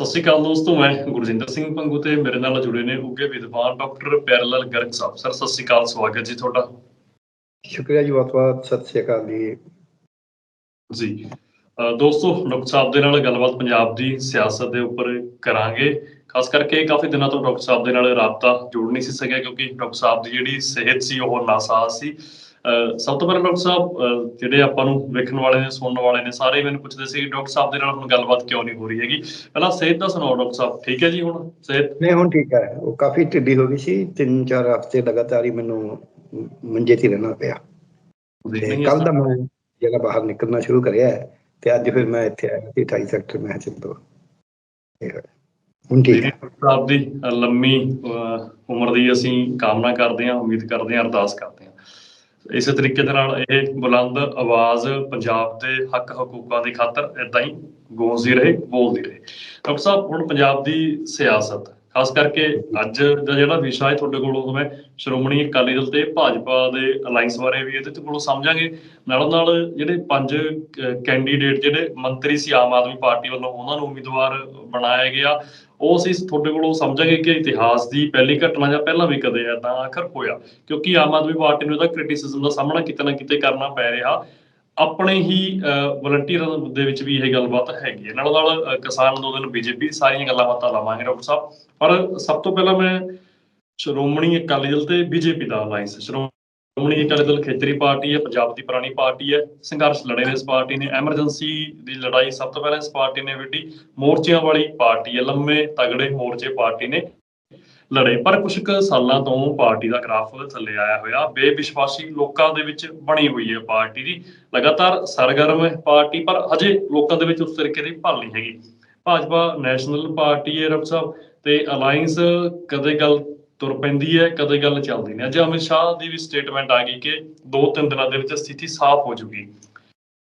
ਸਤਿ ਸ਼੍ਰੀ ਅਕਾਲ ਦੋਸਤੋ ਮੈਂ ਗੁਰਜਿੰਦਰ ਸਿੰਘ ਪੰਗੂ ਤੇ ਮੇਰੇ ਨਾਲ ਜੁੜੇ ਨੇ ਉੱਗੇ ਵਿਦਵਾਨ ਡਾਕਟਰ ਪੈਰਲਲ ਗਰਗ ਸਾਹਿਬ। ਸਰ ਸਤਿ ਸ਼੍ਰੀ ਅਕਾਲ ਸਵਾਗਤ ਜੀ ਤੁਹਾਡਾ। ਸ਼ੁਕਰੀਆ ਜੀ ਬਹੁਤ ਬਹੁਤ ਸਤਿ ਸ਼੍ਰੀ ਅਕਾਲ ਜੀ। ਜੀ ਦੋਸਤੋ ਡਾਕਟਰ ਸਾਹਿਬ ਦੇ ਨਾਲ ਗੱਲਬਾਤ ਪੰਜਾਬ ਦੀ ਸਿਆਸਤ ਦੇ ਉੱਪਰ ਕਰਾਂਗੇ। ਖਾਸ ਕਰਕੇ ਕਾਫੀ ਦਿਨਾਂ ਤੋਂ ਡਾਕਟਰ ਸਾਹਿਬ ਦੇ ਨਾਲ ਰਾਬਤਾ ਜੁੜ ਨਹੀਂ ਸੀ ਸਕਿਆ ਕਿਉਂਕਿ ਡਾਕਟਰ ਸਾਹਿਬ ਦੀ ਜਿਹੜੀ ਸਿਹਤ ਸੀ ਉਹ ਨਾਸਾਜ਼ ਸੀ। ਸਭ ਤੋਂ ਪਹਿਲਾਂ ਡਾਕਟਰ ਸਾਹਿਬ ਜਿਹੜੇ ਆਪਾਂ ਨੂੰ ਵੇਖਣ ਵਾਲੇ ਨੇ ਸੁਣਨ ਵਾਲੇ ਨੇ ਸਾਰੇ ਮੈਨੂੰ ਪੁੱਛਦੇ ਸੀ ਡਾਕਟਰ ਸਾਹਿਬ ਦੇ ਨਾਲ ਹੁਣ ਗੱਲਬਾਤ ਕਿਉਂ ਨਹੀਂ ਹੋ ਰਹੀ ਹੈਗੀ? ਪਹਿਲਾਂ ਸਿਹਤ ਦਾ ਸੁਣਾਓ ਡਾਕਟਰ ਸਾਹਿਬ ਠੀਕ ਹੈ ਜੀ ਹੁਣ ਸਿਹਤ? ਨਹੀਂ ਹੁਣ ਠੀਕ ਹੈ। ਉਹ ਕਾਫੀ ਢਿੱਲੀ ਹੋ ਗਈ ਸੀ ਤਿੰਨ ਚਾਰ ਹਫ਼ਤੇ ਲਗਾਤਾਰ ਹੀ ਮੈਨੂੰ ਮੰਜੇ 'ਤੇ ਰਹਿਣਾ ਪਿਆ। ਤੇ ਕੱਲ ਦਾ ਮੈਂ ਜਿਹੜਾ ਬਾਹਰ ਨਿਕਲਣਾ ਸ਼ੁਰੂ ਕਰਿਆ ਤੇ ਅੱਜ ਫਿਰ ਮੈਂ ਇੱਥੇ ਆਇਆ ਸੀ 28 ਸੈਕਟਰ ਮੈਂ ਚੱਲੋ ਹੁਣ ਠੀਕ ਹੈ। ਸਾਹਿਬ ਦੀ ਲੰਮੀ ਉਮਰ ਦੀ ਅਸੀਂ ਕਾਮਨਾ ਕਰਦੇ ਹਾਂ ਉਮੀਦ ਕਰਦੇ ਹਾਂ ਅਰਦਾਸ ਕਰਦੇ ਹਾਂ। ਇਸੇ ਤਰੀਕੇ ਦੇ ਨਾਲ ਇਹ ਬੁਲੰਦ ਆਵਾਜ਼ ਪੰਜਾਬ ਦੇ ਹੱਕ ਹਕੂਕਾਂ ਦੀ ਖਾਤਰ ਇਦਾਂ ਹੀ ਗੂੰਜਦੀ ਰਹੇ, ਬੋਲਦੀ ਰਹੇ। ਡਾਕਟਰ ਸਾਹਿਬ, ਹੁਣ ਪੰਜਾਬ ਦੀ ਸਿਆਸਤ। ਖਾਸ ਕਰਕੇ ਅੱਜ ਦਾ ਜਿਹੜਾ ਵਿਸ਼ਾ ਹੈ ਤੁਹਾਡੇ ਕੋਲੋਂ ਮੈਂ ਸ਼੍ਰੋਮਣੀ ਅਕਾਲੀ ਦਲ ਤੇ ਭਾਜਪਾ ਦੇ ਅਲਾਈਅੰਸ ਬਾਰੇ ਵੀ ਇਹਦੇ ਤੇ ਕੋਲੋਂ ਸਮਝਾਂਗੇ। ਨਾਲ ਨਾਲ ਜਿਹੜੇ ਪੰਜ ਕੈਂਡੀਡੇਟ ਜਿਹੜੇ ਮੰਤਰੀ ਸੀ ਆਮ ਆਦਮੀ ਪਾਰਟੀ ਵੱਲੋਂ ਉਹਨਾਂ ਨੂੰ ਉਮੀਦਵਾਰ ਬਣਾਇਆ ਗਿਆ। ਉਹ ਅਸੀਂ ਤੁਹਾਡੇ ਕੋਲੋਂ ਸਮਝਾਂਗੇ ਕਿ ਇਤਿਹਾਸ ਦੀ ਪਹਿਲੀ ਘਟਨਾ ਜਾਂ ਪਹਿਲਾਂ ਵੀ ਕਦੇ ਏਦਾਂ ਆਖਰ ਹੋਇਆ। ਕਿਉਂਕਿ ਆਮ ਆਦਮੀ ਪਾਰਟੀ ਨੂੰ ਇਹਦਾ ਕ੍ਰਿਟਿਸਿਜ਼ਮ ਦਾ ਸਾਹਮਣਾ ਕਿਤੇ ਨਾ ਕਿਤੇ ਕਰਨਾ ਪੈ ਰਿਹਾ। ਆਪਣੇ ਹੀ ਵਲੰਟੀਅਰਾਂ ਦੇ ਵਿੱਚ ਵੀ ਇਹ ਗੱਲਬਾਤ ਹੈਗੀ ਹੈ। ਨਾਲ ਨਾਲ ਕਿਸਾਨ ਅੰਦੋਲਨ ਬੀਜੇਪੀ ਸਾਰੀਆਂ ਗੱਲਾਂ ਬਾਤਾਂ ਲਾਵਾਂਗੇ ਡਾਕਟਰ ਸਾਹਿਬ। ਪਰ ਸਭ ਤੋਂ ਪਹਿਲਾਂ ਮੈਂ ਸ਼੍ਰੋਮਣੀ ਅਕਾਲੀ ਦਲ ਤੇ ਬੀਜੇਪੀ ਦਾ ਅਲਾਈਅੰਸ ਸ਼੍ਰੋਮਣੀ ਅਕਾਲੀ ਦਲ ਖੇਤਰੀ ਪਾਰਟੀ ਹੈ, ਪੰਜਾਬ ਦੀ ਪੁਰਾਣੀ ਪਾਰਟੀ ਹੈ, ਸੰਘਰਸ਼ ਲੜੇ ਨੇ ਇਸ ਪਾਰਟੀ ਨੇ, ਐਮਰਜੈਂਸੀ ਦੀ ਲੜਾਈ ਸਭ ਤੋਂ ਪਹਿਲਾਂ ਇਸ ਪਾਰਟੀ ਨੇ ਵਿੱਢੀ, ਮੋਰਚਿਆਂ ਵਾਲੀ ਪਾਰਟੀ ਹੈ, ਲੰਮੇ ਤਗੜੇ ਮੋਰਚੇ ਪਾਰਟੀ ਨੇ। ਲੜੇ, ਪਰ ਕੁਝ ਕੁ ਸਾਲਾਂ ਤੋਂ ਪਾਰਟੀ ਦਾ ਗ੍ਰਾਫ ਥੱਲੇ ਆਇਆ ਹੋਇਆ। ਬੇਵਿਸ਼ਵਾਸੀ ਲੋਕਾਂ ਦੇ ਵਿੱਚ ਬਣੀ ਹੋਈ ਹੈ ਪਾਰਟੀ ਦੀ। ਲਗਾਤਾਰ ਸਰਗਰਮ ਹੈ ਪਾਰਟੀ, ਪਰ ਹਜੇ ਲੋਕਾਂ ਦੇ ਵਿੱਚ ਉਸ ਤਰੀਕੇ ਦੀ ਭਲ ਨਹੀਂ ਹੈਗੀ। ਭਾਜਪਾ ਨੈਸ਼ਨਲ ਪਾਰਟੀ ਹੈ ਰਬ ਸਾਹਿਬ, ਤੇ ਅਲਾਈਅੰਸ ਕਦੇ ਗੱਲ ਤੁਰ ਪੈਂਦੀ ਹੈ, ਕਦੇ ਗੱਲ ਚੱਲਦੀ ਨਹੀਂ। ਅੱਜ ਅਮਿਤ ਸ਼ਾਹ ਦੀ ਵੀ ਸਟੇਟਮੈਂਟ ਆ ਗਈ ਕਿ ਦੋ ਤਿੰਨ ਦਿਨਾਂ ਦੇ ਵਿੱਚ ਸਥਿਤੀ ਸਾਫ਼ ਹੋ ਜੂਗੀ।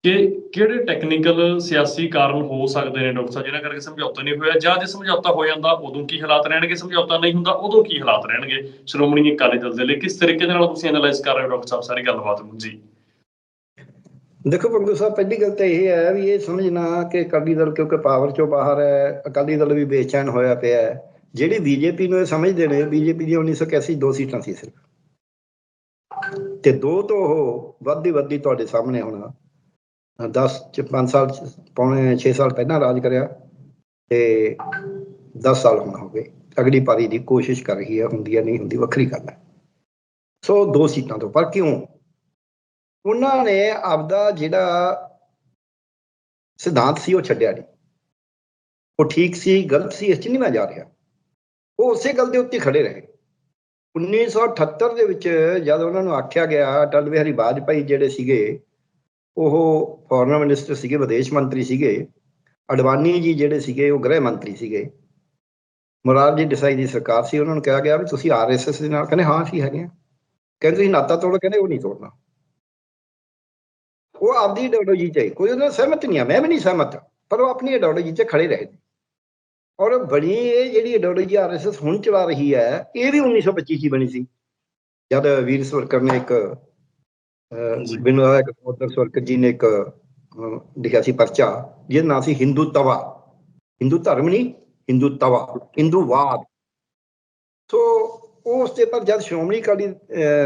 ਕਿ ਕਿਹੜੇ ਟੈਕਨੀਕਲ ਸਿਆਸੀ ਕਾਰਨ ਹੋ ਸਕਦੇ ਨੇ ਡਾਕਟਰ ਸਾਹਿਬ? ਜਿਹਨਾਂ ਕਰਕੇ ਸਮਝੌਤਾ ਨਹੀਂ ਹੋਇਆ, ਜਾਂ ਜੇ ਸਮਝੌਤਾ ਹੋ ਜਾਂਦਾ, ਉਦੋਂ ਕੀ ਹਾਲਾਤ ਰਹਿਣਗੇ? ਸਮਝੌਤਾ ਨਹੀਂ ਹੁੰਦਾ, ਉਦੋਂ ਕੀ ਹਾਲਾਤ ਰਹਿਣਗੇ? ਸ਼੍ਰੋਮਣੀ ਅਕਾਲੀ ਦਲ ਦੇ ਲਈ ਕਿਸ ਤਰੀਕੇ ਦੇ ਨਾਲ ਤੁਸੀਂ ਐਨਾਲਾਈਜ਼ ਕਰ ਰਹੇ ਹੋ ਡਾਕਟਰ ਸਾਹਿਬ? ਸਾਰੀ ਗੱਲਬਾਤ ਨੂੰ ਜੀ। ਦੇਖੋ ਪੰਗੂ ਸਾਹਿਬ, ਪਹਿਲੀ ਗੱਲ ਤਾਂ ਇਹ ਹੈ ਵੀ ਇਹ ਸਮਝਣਾ ਕਿ ਅਕਾਲੀ ਦਲ ਕਿਉਂਕਿ ਪਾਵਰ ਚੋਂ ਬਾਹਰ ਹੈ, ਅਕਾਲੀ ਦਲ ਵੀ ਬੇਚੈਨ ਹੋਇਆ ਪਿਆ ਹੈ। ਜਿਹੜੀ ਬੀਜੇਪੀ ਨੂੰ ਇਹ ਸਮਝਦੇ ਨੇ, ਬੀਜੇਪੀ ਦੀ 1981 ਦੋ ਸੀਟਾਂ ਸੀ ਸਿਰਫ। ਤੇ ਦੋ ਤੋਂ ਉਹ ਵੱਧਦੀ ਵੱਧਦੀ ਤੁਹਾਡੇ ਸਾਹਮਣੇ ਹੋਣਾ। 10 ਚ 5 ਸਾਲ ਚ, ਪੌਣੇ 6 ਸਾਲ ਪਹਿਲਾਂ ਰਾਜ ਕਰਿਆ ਤੇ 10 ਸਾਲ ਹੁਣ ਹੋ ਗਏ। ਅਗਲੀ ਪਾਰੀ ਦੀ ਕੋਸ਼ਿਸ਼ ਕਰ ਰਹੀ ਹੈ ਹੁੰਦੀ ਹੈ ਨਹੀਂ ਹੁੰਦੀ ਵੱਖਰੀ ਗੱਲ ਹੈ। ਸੋ ਦੋ ਸੀਟਾਂ ਤੋਂ ਪਰ ਕਿਉਂ? ਉਹਨਾਂ ਨੇ ਆਪਦਾ ਜਿਹੜਾ ਸਿਧਾਂਤ ਸੀ ਉਹ ਛੱਡਿਆ ਨਹੀਂ। ਉਹ ਠੀਕ ਸੀ ਗਲਤ ਸੀ ਇਸ 'ਚ ਨਹੀਂ ਮੈਂ ਜਾ ਰਿਹਾ। ਉਹ ਉਸੇ ਗੱਲ ਦੇ ਉੱਤੇ ਖੜੇ ਰਹੇ। 1978 ਦੇ ਵਿੱਚ ਜਦ ਉਹਨਾਂ ਨੂੰ ਆਖਿਆ ਗਿਆ ਅਟਲ ਬਿਹਾਰੀ ਵਾਜਪਾਈ ਜਿਹੜੇ ਸੀਗੇ ਉਹ ਫੋਰਨ ਮਿਨਿਸਟਰ ਸੀਗੇ, ਵਿਦੇਸ਼ ਮੰਤਰੀ ਸੀਗੇ। ਅਡਵਾਨੀ ਜੀ ਜਿਹੜੇ ਸੀਗੇ, ਉਹ ਗ੍ਰਹਿ ਮੰਤਰੀ ਸੀਗੇ। ਮੁਰਾਰਜੀ ਦੇਸਾਈ ਦੀ ਸਰਕਾਰ ਸੀ, ਉਹਨਾਂ ਨੂੰ ਕਿਹਾ ਗਿਆ ਵੀ ਤੁਸੀਂ ਆਰਐਸਐਸ ਦੇ ਨਾਲ, ਕਹਿੰਦੇ ਹਾਂ ਅਸੀਂ ਹੈਗੇ ਹਾਂ। ਕਹਿੰਦੇ ਤੁਸੀਂ ਨਾਤਾ ਤੋੜ, ਕਹਿੰਦੇ ਉਹ ਨਹੀਂ ਤੋੜਨਾ। ਉਹ ਆਪਦੀ ਆਈਡੀਓਲੋਜੀ 'ਚ ਕੋਈ ਉਹਨਾਂ ਨਾਲ ਸਹਿਮਤ ਨਹੀਂ ਆ। ਮੈਂ ਵੀ ਨਹੀਂ ਸਹਿਮਤ, ਪਰ ਉਹ ਆਪਣੀ ਆਈਡੀਓਲੋਜੀ 'ਚ ਖੜੇ ਰਹੇ ਔਰ ਬਣੀ ਇਹ ਜਿਹੜੀ ਆਈਡੀਓਲੋਜੀ ਆਰਐਸਐਸ ਹੁਣ ਚਲਾ ਰਹੀ ਹੈ, ਇਹ ਵੀ 1925 'ਚ ਬਣੀ ਸੀ। ਜਦ ਵੀਰ ਸਵਰਕਰ ਨੇ ਇੱਕ ਜੀ। ਵਿਨੋਦ ਕੋਦਰ ਸਵਰਕਰ ਜੀ ਨੇ ਇੱਕ ਲਿਖਿਆ ਸੀ ਪਰਚਾ, ਜਿਹਦਾ ਨਾਂ ਸੀ ਹਿੰਦੂ ਤਵਾ। ਹਿੰਦੂ ਧਰਮ ਨਹੀਂ, ਹਿੰਦੂ ਤਵਾ ਹਿੰਦੂਵਾਦ ਸੋ ਉਸ ਤੇ ਪਰ ਜਦ ਸ਼੍ਰੋਮਣੀ ਅਕਾਲੀ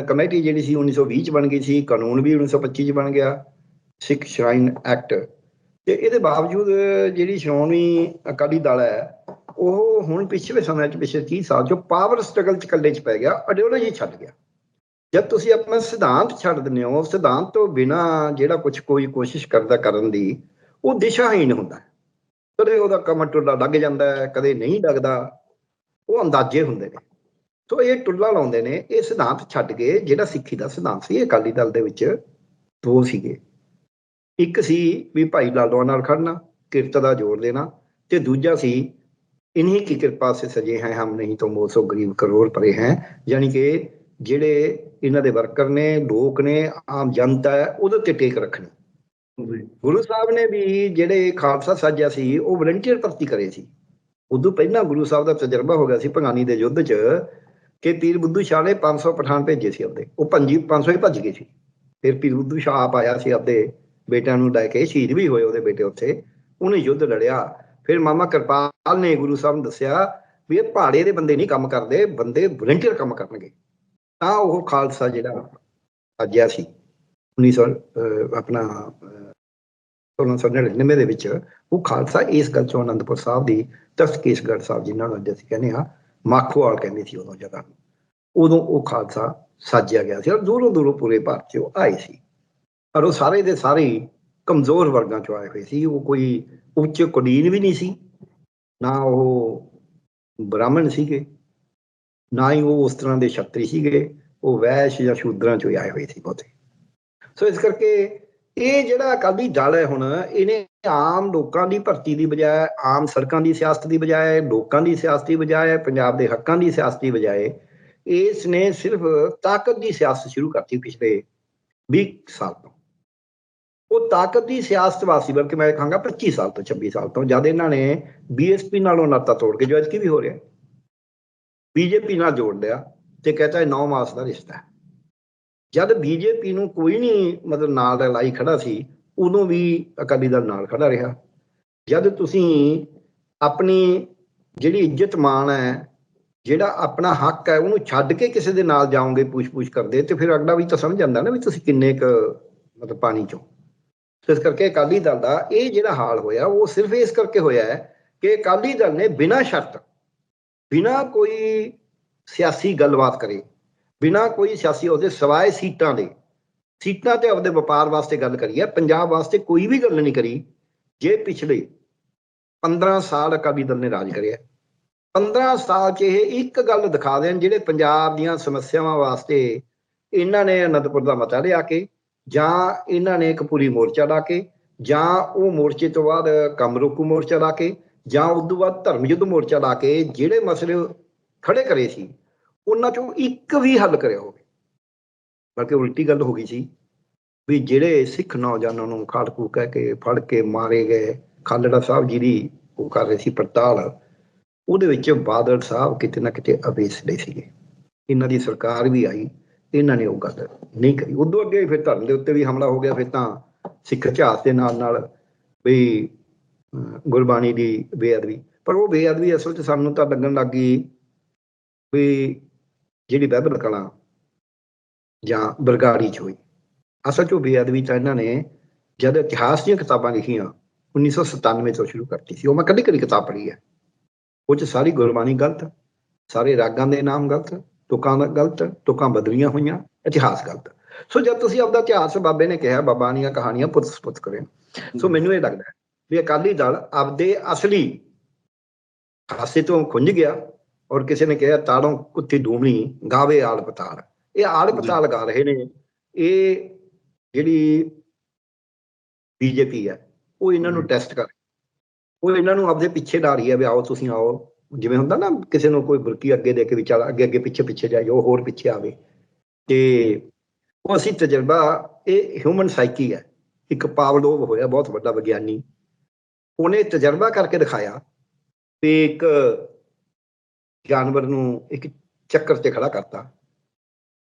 ਕਮੇਟੀ ਜਿਹੜੀ ਸੀ 1920 ਚ ਬਣ ਗਈ ਸੀ, ਕਾਨੂੰਨ ਵੀ 1925 ਚ ਬਣ ਗਿਆ, ਸਿੱਖ ਸ਼ਰਾਈਨ ਐਕਟ। ਤੇ ਇਹਦੇ ਬਾਵਜੂਦ ਜਿਹੜੀ ਸ਼੍ਰੋਮਣੀ ਅਕਾਲੀ ਦਲ ਹੈ, ਉਹ ਹੁਣ ਪਿਛਲੇ ਸਮੇਂ ਚ ਪਿਛਲੇ 30 ਸਾਲ ਚੋਂ ਪਾਵਰ ਸਟਰਗਲ ਚ ਕੱਲੇ ਚ ਪੈ ਗਿਆ ਆਈਡੀਓਲੋਜੀ ਛੱਡ ਗਿਆ। ਜਦ ਤੁਸੀਂ ਆਪਣਾ ਸਿਧਾਂਤ ਛੱਡ ਦਿੰਦੇ ਹੋ, ਸਿਧਾਂਤ ਤੋਂ ਬਿਨਾ ਜਿਹੜਾ ਕੁਝ ਕੋਈ ਕੋਸ਼ਿਸ਼ ਕਰਦਾ ਕਰਨ ਦੀ, ਉਹ ਦਿਸ਼ਾਹੀਨ ਹੁੰਦਾ ਹੈ। ਕਦੇ ਉਹਦਾ ਕਮਰ ਟੁੱਲਾ ਲੱਗ ਜਾਂਦਾ ਹੈ, ਕਦੇ ਨਹੀਂ ਲੱਗਦਾ ਉਹ ਅੰਦਾਜ਼ੇ ਹੁੰਦੇ ਨੇ। ਸੋ ਇਹ ਟੁੱਲਾ ਲਾਉਂਦੇ ਨੇ, ਇਹ ਸਿਧਾਂਤ ਛੱਡ ਕੇ, ਜਿਹੜਾ ਸਿੱਖੀ ਦਾ ਸਿਧਾਂਤ ਸੀ, ਇਹ ਅਕਾਲੀ ਦਲ ਦੇ ਵਿੱਚ ਦੋ ਸੀਗੇ। ਇੱਕ ਸੀ ਵੀ ਭਾਈ ਲਾਲੋਆ ਨਾਲ ਖੜਨਾ, ਕਿਰਤ ਦਾ ਜੋੜ ਦੇਣਾ, ਤੇ ਦੂਜਾ ਸੀ, ਇਨਹੀ ਕੀ ਕਿਰਪਾ ਸੇ ਸਜੇ ਹੈ, ਹਮ ਨਹੀਂ ਤੋਂ ਮੋਸੋ ਗਰੀਬ ਕਰੋੜ ਪਰੇ ਹੈ। ਯਾਨੀ ਕਿ ਜਿਹੜੇ ਇਹਨਾਂ ਦੇ ਵਰਕਰ ਨੇ ਲੋਕ ਨੇ ਆਮ ਜਨਤਾ ਹੈ ਉਹਦੇ ਤੇ ਟੇਕ ਰੱਖਣੀ। ਗੁਰੂ ਸਾਹਿਬ ਨੇ ਵੀ ਜਿਹੜੇ ਖਾਲਸਾ ਸਾਜਿਆ ਸੀ ਉਹ ਵਲੰਟੀਅਰ ਭਰਤੀ ਕਰੇ ਸੀ। ਉਦੋਂ ਪਹਿਲਾਂ ਗੁਰੂ ਸਾਹਿਬ ਦਾ ਤਜਰਬਾ ਹੋ ਗਿਆ ਸੀ ਭੰਗਾਨੀ ਦੇ ਯੁੱਧ 'ਚ ਕਿ ਪੀਰ ਬੁੱਧੂ ਸ਼ਾਹ ਨੇ 500 ਪਠਾਨ ਭੇਜੇ ਸੀ ਆਪਦੇ। ਉਹ ਪੰਜੀ 500 ਹੀ ਭੱਜ ਗਏ ਸੀ। ਫਿਰ ਪੀਰ ਬੁੱਧੂ ਸ਼ਾਹ ਆਪ ਆਇਆ ਸੀ ਆਪਦੇ ਬੇਟਿਆਂ ਨੂੰ ਲੈ ਕੇ ਸ਼ਹੀਦ ਵੀ ਹੋਏ ਉਹਦੇ ਬੇਟੇ ਉੱਥੇ। ਉਹਨੇ ਯੁੱਧ ਲੜਿਆ। ਫਿਰ ਮਾਮਾ ਕਿਰਪਾਲ ਨੇ ਗੁਰੂ ਸਾਹਿਬ ਨੂੰ ਦੱਸਿਆ ਵੀ ਇਹ ਪਹਾੜੇ ਦੇ ਬੰਦੇ ਨਹੀਂ ਕੰਮ ਕਰਦੇ ਬੰਦੇ ਵਲੰਟੀਅਰ ਕੰਮ ਕਰਨਗੇ। ਤਾਂ ਉਹ ਖਾਲਸਾ ਜਿਹੜਾ ਸਾਜਿਆ ਸੀ 1900 ਅਹ ਆਪਣਾ, ਅਹ 1699 ਦੇ ਵਿੱਚ, ਉਹ ਖਾਲਸਾ ਇਸ ਗੱਲ ਚੋਂ ਅਨੰਦਪੁਰ ਸਾਹਿਬ ਦੀ ਤਖਤ ਕੇਸਗੜ੍ਹ ਸਾਹਿਬ ਜਿਨ੍ਹਾਂ ਨੂੰ ਅੱਜ ਅਸੀਂ ਕਹਿੰਦੇ ਆ ਮਾਖੋਵਾਲ ਕਹਿੰਦੇ ਸੀ ਉਦੋਂ ਜਗ੍ਹਾ ਨੂੰ। ਉਦੋਂ ਉਹ ਖਾਲਸਾ ਸਾਜਿਆ ਗਿਆ ਸੀ ਔਰ ਦੂਰੋਂ ਦੂਰੋਂ ਪੂਰੇ ਭਾਰਤ 'ਚ ਉਹ ਆਏ ਸੀ ਔਰ ਉਹ ਸਾਰੇ ਦੇ ਸਾਰੇ ਕਮਜ਼ੋਰ ਵਰਗਾਂ 'ਚੋਂ ਆਏ ਹੋਏ ਸੀ ਉਹ ਕੋਈ ਉੱਚ ਕੁਲੀਨ ਵੀ ਨਹੀਂ ਸੀ, ਨਾ ਉਹ ਬ੍ਰਾਹਮਣ ਸੀਗੇ ਨਾ ਹੀ ਉਹ ਉਸ ਤਰ੍ਹਾਂ ਦੇ ਛਤਰੀ ਸੀਗੇ ਉਹ ਵੈਸ਼ ਜਾਂ ਸ਼ੂਦਰਾਂ 'ਚੋਂ ਹੀ ਆਏ ਹੋਏ ਸੀ ਬਹੁਤੇ। ਸੋ ਇਸ ਕਰਕੇ ਇਹ ਜਿਹੜਾ ਅਕਾਲੀ ਦਲ ਹੈ ਹੁਣ, ਇਹਨੇ ਆਮ ਲੋਕਾਂ ਦੀ ਭਰਤੀ ਦੀ ਬਜਾਏ, ਆਮ ਸੜਕਾਂ ਦੀ ਸਿਆਸਤ ਦੀ ਬਜਾਏ, ਲੋਕਾਂ ਦੀ ਸਿਆਸਤ ਦੀ ਬਜਾਏ, ਪੰਜਾਬ ਦੇ ਹੱਕਾਂ ਦੀ ਸਿਆਸਤ ਦੀ ਬਜਾਏ, ਇਸ ਨੇ ਸਿਰਫ ਤਾਕਤ ਦੀ ਸਿਆਸਤ ਸ਼ੁਰੂ ਕਰਤੀ ਪਿਛਲੇ 20 ਸਾਲ ਤੋਂ। ਉਹ ਤਾਕਤ ਦੀ ਸਿਆਸਤ ਵਾਸੀ, ਬਲਕਿ ਮੈਂ ਕਹਾਂਗਾ 25 ਸਾਲ ਤੋਂ 26 ਸਾਲ ਤੋਂ, ਜਦ ਇਹਨਾਂ ਨੇ ਬੀਐਸਪੀ ਨਾਲੋਂ ਨਾਤਾ ਤੋੜ ਕੇ ਜੋ ਅੱਜ ਕੀ ਵੀ ਹੋ ਰਿਹਾ? ਬੀਜੇਪੀ ਨਾਲ ਜੋੜ ਲਿਆ ਤੇ ਕਹਤਾ ਹੈ 9 ਮਾਸ ਦਾ ਰਿਸ਼ਤਾ ਹੈ। ਜਦ ਬੀਜੇਪੀ ਨੂੰ ਕੋਈ ਨਹੀਂ ਮਤਲਬ ਨਾਲ ਦਾ ਲਾਈ ਖੜਾ ਸੀ, ਉਦੋਂ ਵੀ ਅਕਾਲੀ ਦਲ ਨਾਲ ਖੜਾ ਰਿਹਾ। ਜਦ ਤੁਸੀਂ ਆਪਣੀ ਜਿਹੜੀ ਇੱਜ਼ਤ ਮਾਣ ਹੈ, ਜਿਹੜਾ ਆਪਣਾ ਹੱਕ ਹੈ, ਉਹਨੂੰ ਛੱਡ ਕੇ ਕਿਸੇ ਦੇ ਨਾਲ ਜਾਓਗੇ, ਪੁੱਛ-ਪੁੱਛ ਕਰਦੇ, ਤੇ ਫਿਰ ਅਗਲਾ ਵੀ ਤਾਂ ਸਮਝ ਜਾਂਦਾ ਨਾ ਵੀ ਤੁਸੀਂ ਕਿੰਨੇ ਕ ਮਤਲਬ ਪਾਣੀ ਚੋਂ। ਇਸ ਕਰਕੇ ਅਕਾਲੀ ਦਲ ਦਾ ਇਹ ਜਿਹੜਾ ਹਾਲ ਹੋਇਆ, ਉਹ ਸਿਰਫ ਇਸ ਕਰਕੇ ਹੋਇਆ ਹੈ ਕਿ ਅਕਾਲੀ ਦਲ ਨੇ ਬਿਨਾਂ ਸ਼ਰਤ ਬਿਨਾਂ ਕੋਈ ਸਿਆਸੀ ਗੱਲਬਾਤ ਕਰੇ, ਬਿਨਾਂ ਕੋਈ ਸਿਆਸੀ ਉਹਦੇ ਸਵਾਏ ਸੀਟਾਂ ਦੇ, ਸੀਟਾਂ ਤੇ ਆਪਦੇ ਵਪਾਰ ਵਾਸਤੇ ਗੱਲ ਕਰੀ ਹੈ, ਪੰਜਾਬ ਵਾਸਤੇ ਕੋਈ ਵੀ ਗੱਲ ਨਹੀਂ ਕਰੀ, ਜੇ ਪਿਛਲੇ 15 ਸਾਲ ਅਕਾਲੀ ਦਲ ਨੇ ਰਾਜ ਕਰਿਆ। 15 ਸਾਲ 'ਚ ਇਹ ਇੱਕ ਗੱਲ ਦਿਖਾ ਦੇਣ ਜਿਹੜੇ ਪੰਜਾਬ ਦੀਆਂ ਸਮੱਸਿਆਵਾਂ ਵਾਸਤੇ ਇਹਨਾਂ ਨੇ ਅਨੰਦਪੁਰ ਦਾ ਮਤਾ ਲਿਆ ਕੇ, ਜਾਂ ਇਹਨਾਂ ਨੇ ਇੱਕ ਪੂਰੀ ਮੋਰਚਾ ਲਾ ਕੇ, ਜਾਂ ਉਹ ਮੋਰਚੇ ਤੋਂ ਬਾਅਦ ਕੰਮ ਰੋਕੂ ਮੋਰਚਾ ਲਾ ਕੇ ਜਾਂ ਉਸ ਤੋਂ ਬਾਅਦ ਧਰਮ ਯੁੱਧ ਮੋਰਚਾ ਲਾ ਕੇ ਜਿਹੜੇ ਮਸਲੇ ਖੜੇ ਕਰੇ ਸੀ, ਉਹਨਾਂ ਚੋਂ ਇੱਕ ਵੀ ਹੱਲ ਕਰਿਆ ਹੋਵੇ। ਬਲਕਿ ਉਲਟੀ ਗੱਲ ਹੋ ਗਈ ਸੀ ਵੀ ਜਿਹੜੇ ਸਿੱਖ ਨੌਜਵਾਨਾਂ ਨੂੰ ਖਾੜਕੂ ਕਹਿ ਕੇ, ਫੜ ਕੇ ਮਾਰੇ ਗਏ, ਖਾਲੜਾ ਸਾਹਿਬ ਜੀ ਦੀ ਉਹ ਕਰ ਰਹੇ ਸੀ ਪੜਤਾਲ, ਉਹਦੇ ਵਿੱਚ ਬਾਦਲ ਸਾਹਿਬ ਕਿਤੇ ਨਾ ਕਿਤੇ ਅਵੇਸਲੇ ਸੀਗੇ। ਇਹਨਾਂ ਦੀ ਸਰਕਾਰ ਵੀ ਆਈ, ਇਹਨਾਂ ਨੇ ਉਹ ਗੱਲ ਨਹੀਂ ਕਰੀ। ਉਦੋਂ ਅੱਗੇ ਫਿਰ ਧਰਮ ਦੇ ਉੱਤੇ ਵੀ ਹਮਲਾ ਹੋ ਗਿਆ, ਫਿਰ ਤਾਂ ਸਿੱਖ ਇਤਿਹਾਸ ਦੇ ਨਾਲ ਨਾਲ ਵੀ ਗੁਰਬਾਣੀ ਦੀ ਬੇਅਦਬੀ। ਪਰ ਉਹ ਬੇਅਦਬੀ ਅਸਲ 'ਚ ਸਾਨੂੰ ਤਾਂ ਲੱਗਣ ਲੱਗੀ ਵੀ ਜਿਹੜੀ ਬਾਈਬਲ ਕਲਾ ਜਾਂ ਬਰਗਾੜੀ 'ਚ ਹੋਈ। ਅਸਲ 'ਚ ਉਹ ਬੇਅਦਬੀ ਤਾਂ ਇਹਨਾਂ ਨੇ ਜਦ ਇਤਿਹਾਸ ਦੀਆਂ ਕਿਤਾਬਾਂ ਲਿਖੀਆਂ 1997 ਤੋਂ ਸ਼ੁਰੂ ਕਰਤੀ ਸੀ। ਉਹ ਮੈਂ ਕਦੀ ਕਦੀ ਕਿਤਾਬ ਪੜ੍ਹੀ ਹੈ। ਉਹ 'ਚ ਸਾਰੀ ਗੁਰਬਾਣੀ ਗਲਤ, ਸਾਰੇ ਰਾਗਾਂ ਦੇ ਨਾਮ ਗਲਤ, ਤੁਕਾਂ ਦਾ ਗਲਤ, ਤੁਕਾਂ ਬਦਲੀਆਂ ਹੋਈਆਂ, ਇਤਿਹਾਸ ਗਲਤ। ਸੋ ਜਦ ਤੁਸੀਂ ਆਪਦਾ ਇਤਿਹਾਸ ਬਾਬੇ ਨੇ ਕਿਹਾ, ਬਾਬਾ ਦੀਆਂ ਕਹਾਣੀਆਂ ਪੁੱਤ ਸਪੁੱਤ ਕਰੇ। ਸੋ ਮੈਨੂੰ ਇਹ ਲੱਗਦਾ ਵੀ ਅਕਾਲੀ ਦਲ ਆਪਦੇ ਅਸਲੀ ਖਾਸੇ ਤੋਂ ਖੁੰਝ ਗਿਆ ਔਰ ਕਿਸੇ ਨੇ ਕਿਹਾ ਤਾੜੋਂ ਕੁੱਤੀ ਡੂਮਣੀ ਗਾਵੇ ਆਲ ਪਤਾਲ। ਇਹ ਆਲ ਪਤਾਲ ਗਾ ਰਹੇ ਨੇ। ਇਹ ਜਿਹੜੀ ਬੀਜੇਪੀ ਹੈ ਉਹ ਇਹਨਾਂ ਨੂੰ ਟੈਸਟ ਕਰ ਉਹ ਇਹਨਾਂ ਨੂੰ ਆਪਦੇ ਪਿੱਛੇ ਲਾ ਰਹੀ ਹੈ ਵੀ ਆਓ ਤੁਸੀਂ ਆਓ। ਜਿਵੇਂ ਹੁੰਦਾ ਨਾ ਕਿਸੇ ਨੂੰ ਕੋਈ ਬੁਰਕੀ ਅੱਗੇ ਦੇ ਕੇ ਵੀ ਚੱਲ ਅੱਗੇ ਅੱਗੇ ਪਿੱਛੇ ਪਿੱਛੇ ਜਾਈਏ ਉਹ ਹੋਰ ਪਿੱਛੇ ਆਵੇ। ਤੇ ਉਹ ਅਸੀਂ ਤਜਰਬਾ ਇਹ ਹਿਊਮਨ ਸਾਈਕੀ ਹੈ। ਇੱਕ ਪਾਵਲੋਵ ਹੋਇਆ ਬਹੁਤ ਵੱਡਾ ਵਿਗਿਆਨੀ। ਉਹਨੇ ਤਜਰਬਾ ਕਰਕੇ ਦਿਖਾਇਆ ਤੇ ਇੱਕ ਜਾਨਵਰ ਨੂੰ ਇੱਕ ਚੱਕਰ ਤੇ ਖੜਾ ਕਰਤਾ।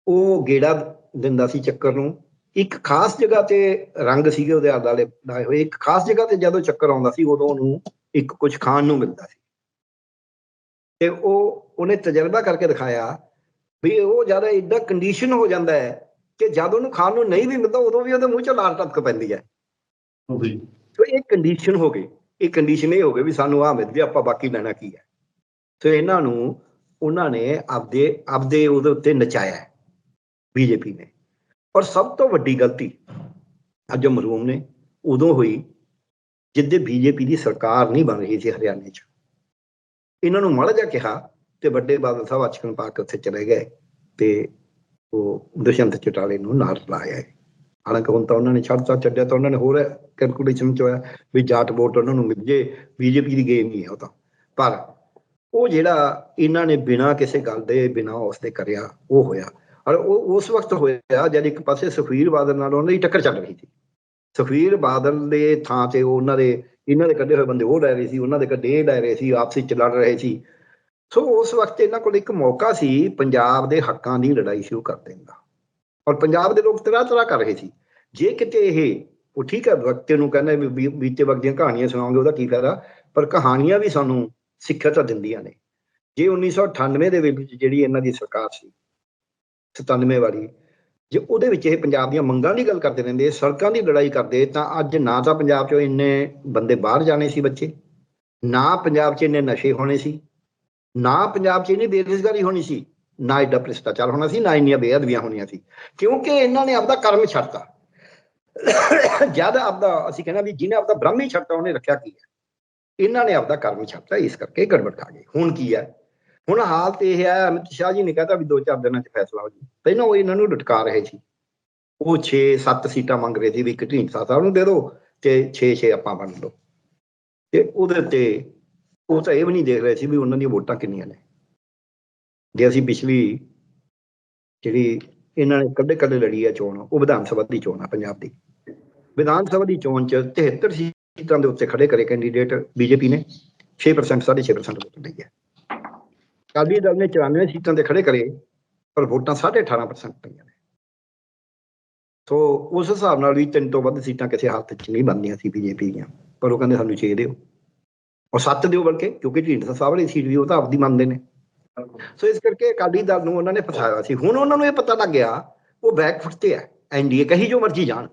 ਉਹ ਗੇੜਾ ਦਿੰਦਾ ਸੀ ਚੱਕਰ ਨੂੰ। ਇੱਕ ਖਾਸ ਜਗ੍ਹਾ ਤੇ ਰੰਗ ਸੀਗੇ ਉਹਦੇ ਆਲੇ ਲਾਏ ਹੋਏ। ਇੱਕ ਖਾਸ ਜਗ੍ਹਾ ਤੇ ਜਦੋਂ ਚੱਕਰ ਆਉਂਦਾ ਸੀ, ਉਦੋਂ ਉਹਨੂੰ ਇੱਕ ਕੁਝ ਖਾਣ ਨੂੰ ਮਿਲਦਾ ਸੀ। ਤੇ ਉਹ, ਉਹਨੇ ਤਜਰਬਾ ਕਰਕੇ ਦਿਖਾਇਆ ਵੀ ਉਹ ਜ਼ਿਆਦਾ ਇਦਾਂ ਕੰਡੀਸ਼ਨ ਹੋ ਜਾਂਦਾ ਹੈ ਕਿ ਜਦ ਉਹਨੂੰ ਖਾਣ ਨੂੰ ਨਹੀਂ ਵੀ ਮਿਲਦਾ, ਉਦੋਂ ਵੀ ਉਹਦੇ ਮੂੰਹ ਚੋਂ ਲਾਲ ਟਪਕ ਪੈਂਦੀ ਹੈ। ਜੀ ਸੋ ਇਹ ਕੰਡੀਸ਼ਨ ਹੋ ਗਈ। ਇਹ ਕੰਡੀਸ਼ਨ ਇਹ ਹੋ ਗਈ ਵੀ ਸਾਨੂੰ ਆ ਮਿਲ ਜੇ, ਆਪਾਂ ਬਾਕੀ ਲੈਣਾ ਕੀ ਹੈ। ਸੋ ਇਹਨਾਂ ਨੂੰ ਉਹਨਾਂ ਨੇ ਆਪਦੇ ਆਪਦੇ ਉਹਦੇ ਉੱਤੇ ਨਚਾਇਆ ਬੀਜੇਪੀ ਨੇ। ਔਰ ਸਭ ਤੋਂ ਵੱਡੀ ਗਲਤੀ ਅੱਜ ਮਰੂਮ ਨੇ, ਉਦੋਂ ਹੋਈ ਜਿੱਦੇ ਬੀਜੇਪੀ ਦੀ ਸਰਕਾਰ ਨਹੀਂ ਬਣ ਰਹੀ ਸੀ ਹਰਿਆਣੇ 'ਚ। ਇਹਨਾਂ ਨੂੰ ਮਾੜਾ ਜਿਹਾ ਕਿਹਾ ਤੇ ਵੱਡੇ ਬਾਦਲ ਸਾਹਿਬ ਅਚਕਨ ਪਾ ਕੇ ਉੱਥੇ ਚਲੇ ਗਏ ਤੇ ਉਹ ਦੁਸ਼ਯੰਤ ਚਟਾਲੇ ਨੂੰ ਨਾਲ ਲਾਇਆ ਹੈ। ਹਾਲਾਂਕਿ ਹੁਣ ਤਾਂ ਉਹਨਾਂ ਨੇ ਛੱਡਤਾ ਛੱਡਿਆ ਤਾਂ ਉਹਨਾਂ ਨੇ ਹੋਰ ਕੈਲਕੂਲੇਸ਼ਨ ਚ ਹੋਇਆ ਵੀ ਜਾਟ ਵੋਟ ਉਹਨਾਂ ਨੂੰ ਮਿਲ ਜੇ, ਬੀਜੇਪੀ ਦੀ ਗੇਮ ਹੀ ਹੈ ਉਹ ਤਾਂ। ਪਰ ਉਹ ਜਿਹੜਾ ਇਹਨਾਂ ਨੇ ਬਿਨਾਂ ਕਿਸੇ ਗੱਲ ਦੇ, ਬਿਨਾਂ ਉਸ ਦੇ ਕਰਿਆ, ਉਹ ਹੋਇਆ। ਔਰ ਉਹ ਉਸ ਵਕਤ ਹੋਇਆ ਜਦ ਇੱਕ ਪਾਸੇ ਸੁਖਵੀਰ ਬਾਦਲ ਨਾਲ ਉਹਨਾਂ ਦੀ ਟੱਕਰ ਚੱਲ ਰਹੀ ਸੀ। ਸੁਖਵੀਰ ਬਾਦਲ ਦੇ ਥਾਂ ਤੇ ਉਹ ਉਹਨਾਂ ਦੇ, ਇਹਨਾਂ ਦੇ ਕੱਢੇ ਹੋਏ ਬੰਦੇ ਉਹ ਲੈ ਰਹੇ ਸੀ, ਉਹਨਾਂ ਦੇ ਕੱਢੇ, ਇਹ ਲੈ ਰਹੇ ਸੀ, ਆਪਸੀ ਚ ਲੜ ਰਹੇ ਸੀ। ਸੋ ਉਸ ਵਕਤ ਇਹਨਾਂ ਕੋਲ ਇੱਕ ਮੌਕਾ ਸੀ, ਪੰਜਾਬ ਦੇ ਹੱਕਾਂ ਦੀ ਲੜਾਈ ਸ਼ੁਰੂ ਕਰ ਦੇਣ ਦਾ। ਔਰ ਪੰਜਾਬ ਦੇ ਲੋਕ ਤਰ੍ਹਾਂ ਤਰ੍ਹਾਂ ਕਰ ਰਹੇ ਸੀ। ਜੇ ਕਿਤੇ ਇਹ, ਉਹ ਠੀਕ ਹੈ, ਵਕਤੇ ਨੂੰ ਕਹਿੰਦੇ ਵੀ ਬੀਤੇ ਵਕਤ ਦੀਆਂ ਕਹਾਣੀਆਂ ਸੁਣਾਉਂਗੇ ਉਹਦਾ ਕੀ ਫਾਇਦਾ? ਪਰ ਕਹਾਣੀਆਂ ਵੀ ਸਾਨੂੰ ਸਿੱਖਿਆ ਤਾਂ ਦਿੰਦੀਆਂ ਨੇ। ਜੇ 1998 ਦੇ ਵਿੱਚ ਜਿਹੜੀ ਇਹਨਾਂ ਦੀ ਸਰਕਾਰ ਸੀ 97 ਵਾਲੀ ਜੇ ਉਹਦੇ ਵਿੱਚ ਇਹ ਪੰਜਾਬ ਦੀਆਂ ਮੰਗਾਂ ਦੀ ਗੱਲ ਕਰਦੇ ਰਹਿੰਦੇ, ਸੜਕਾਂ ਦੀ ਲੜਾਈ ਕਰਦੇ, ਤਾਂ ਅੱਜ ਨਾ ਤਾਂ ਪੰਜਾਬ 'ਚੋਂ ਇੰਨੇ ਬੰਦੇ ਬਾਹਰ ਜਾਣੇ ਸੀ ਬੱਚੇ, ਨਾ ਪੰਜਾਬ 'ਚ ਇੰਨੇ ਨਸ਼ੇ ਹੋਣੇ ਸੀ, ਨਾ ਪੰਜਾਬ 'ਚ ਇੰਨੀ ਬੇਰੁਜ਼ਗਾਰੀ ਹੋਣੀ ਸੀ। ਨਾ ਐਡਾ ਭ੍ਰਿਸ਼ਟਾਚਾਰ। ਹੋਣਾ ਸੀ ਨਾ ਇੰਨੀਆਂ ਬੇਅਦਬੀਆਂ ਹੋਣੀਆਂ ਸੀ। ਕਿਉਂਕਿ ਇਹਨਾਂ ਨੇ ਆਪਦਾ ਕਰਮ ਛੱਡਤਾ। ਜ਼ਿਆਦਾ ਆਪਦਾ ਅਸੀਂ ਕਹਿੰਦਾ ਵੀ ਜਿਹਨੇ ਆਪਦਾ ਬ੍ਰਹਮ ਹੀ ਛੱਡਤਾ, ਉਹਨੇ ਰੱਖਿਆ ਕੀ ਹੈ? ਇਹਨਾਂ ਨੇ ਆਪਦਾ ਕਰਮ ਛੱਡਤਾ, ਇਸ ਕਰਕੇ ਗੜਬੜ ਖਾ ਗਏ। ਹੁਣ ਕੀ ਹੈ? ਹੁਣ ਹਾਲਤ ਇਹ ਹੈ, ਅਮਿਤ ਸ਼ਾਹ ਜੀ ਨੇ ਕਹਤਾ ਵੀ ਦੋ ਚਾਰ ਦਿਨਾਂ 'ਚ ਫੈਸਲਾ ਹੋ ਜੀ। ਪਹਿਲਾਂ ਉਹ ਇਹਨਾਂ ਨੂੰ ਲਟਕਾ ਰਹੇ ਸੀ। ਉਹ 6-7 ਸੀਟਾਂ ਮੰਗ ਰਹੇ ਸੀ ਵੀ ਇੱਕ ਢੀਂਡਸਾ ਸਾਹਿਬ ਨੂੰ ਦੇ ਦਿਓ ਤੇ 6-6 ਆਪਾਂ ਵੰਡ ਲਓ। ਤੇ ਉਹਦੇ ਤੇ ਉਹ ਤਾਂ ਇਹ ਵੀ ਨਹੀਂ ਦੇਖ ਰਹੇ ਸੀ ਵੀ ਉਹਨਾਂ ਦੀਆਂ ਵੋਟਾਂ ਕਿੰਨੀਆਂ ਨੇ। ਜੇ ਅਸੀਂ ਪਿਛਲੀ ਜਿਹੜੀ ਇਹਨਾਂ ਨੇ ਕੱਢੇ ਕੱਢੇ ਲੜੀ ਹੈ ਚੋਣ, ਉਹ ਵਿਧਾਨ ਸਭਾ ਦੀ ਚੋਣ ਆ ਪੰਜਾਬ ਦੀ। ਵਿਧਾਨ ਸਭਾ ਦੀ ਚੋਣ ਚ 73 ਸੀਟਾਂ ਦੇ ਉੱਤੇ ਖੜੇ ਕਰੇ ਕੈਂਡੀਡੇਟ ਬੀਜੇਪੀ ਨੇ 6% 6.5% ਵੋਟ ਲਈ ਹੈ ਅਕਾਲੀ ਦਲ ਨੇ 94 ਸੀਟਾਂ ਤੇ ਖੜੇ ਕਰੇ, ਪਰ ਵੋਟਾਂ 18.5% ਪਈਆਂ ਨੇ। ਸੋ ਉਸ ਹਿਸਾਬ ਨਾਲ ਵੀ ਤਿੰਨ ਤੋਂ ਵੱਧ ਸੀਟਾਂ ਕਿਸੇ ਹਾਲਤ 'ਚ ਨਹੀਂ ਬਣਦੀਆਂ ਸੀ ਬੀਜੇਪੀ ਦੀਆਂ, ਪਰ ਉਹ ਕਹਿੰਦੇ ਸਾਨੂੰ ਛੇ ਦਿਓ। ਔਰ ਸੱਤ ਦਿਓ ਬਲਕਿ, ਕਿਉਂਕਿ ਢੀਂਡਸਾ ਸਾਹਿਬ ਵਾਲੀ ਸੀਟ ਵੀ ਉਹ ਤਾਂ ਆਪਦੀ ਮੰਨਦੇ ਨੇ। ਸੋ ਇਸ ਕਰਕੇ ਅਕਾਲੀ ਦਲ ਨੂੰ ਉਹਨਾਂ ਨੇ ਫਸਾਇਆ ਸੀ। ਹੁਣ ਉਹਨਾਂ ਨੂੰ ਇਹ ਪਤਾ ਲੱਗ ਗਿਆ, ਉਹ ਬੈਕਫੁੱਟ ਤੇ ਹੈ। ਐਨਡੀਏ ਕਹੀ ਜੋ ਮਰਜ਼ੀ ਜਾਣ।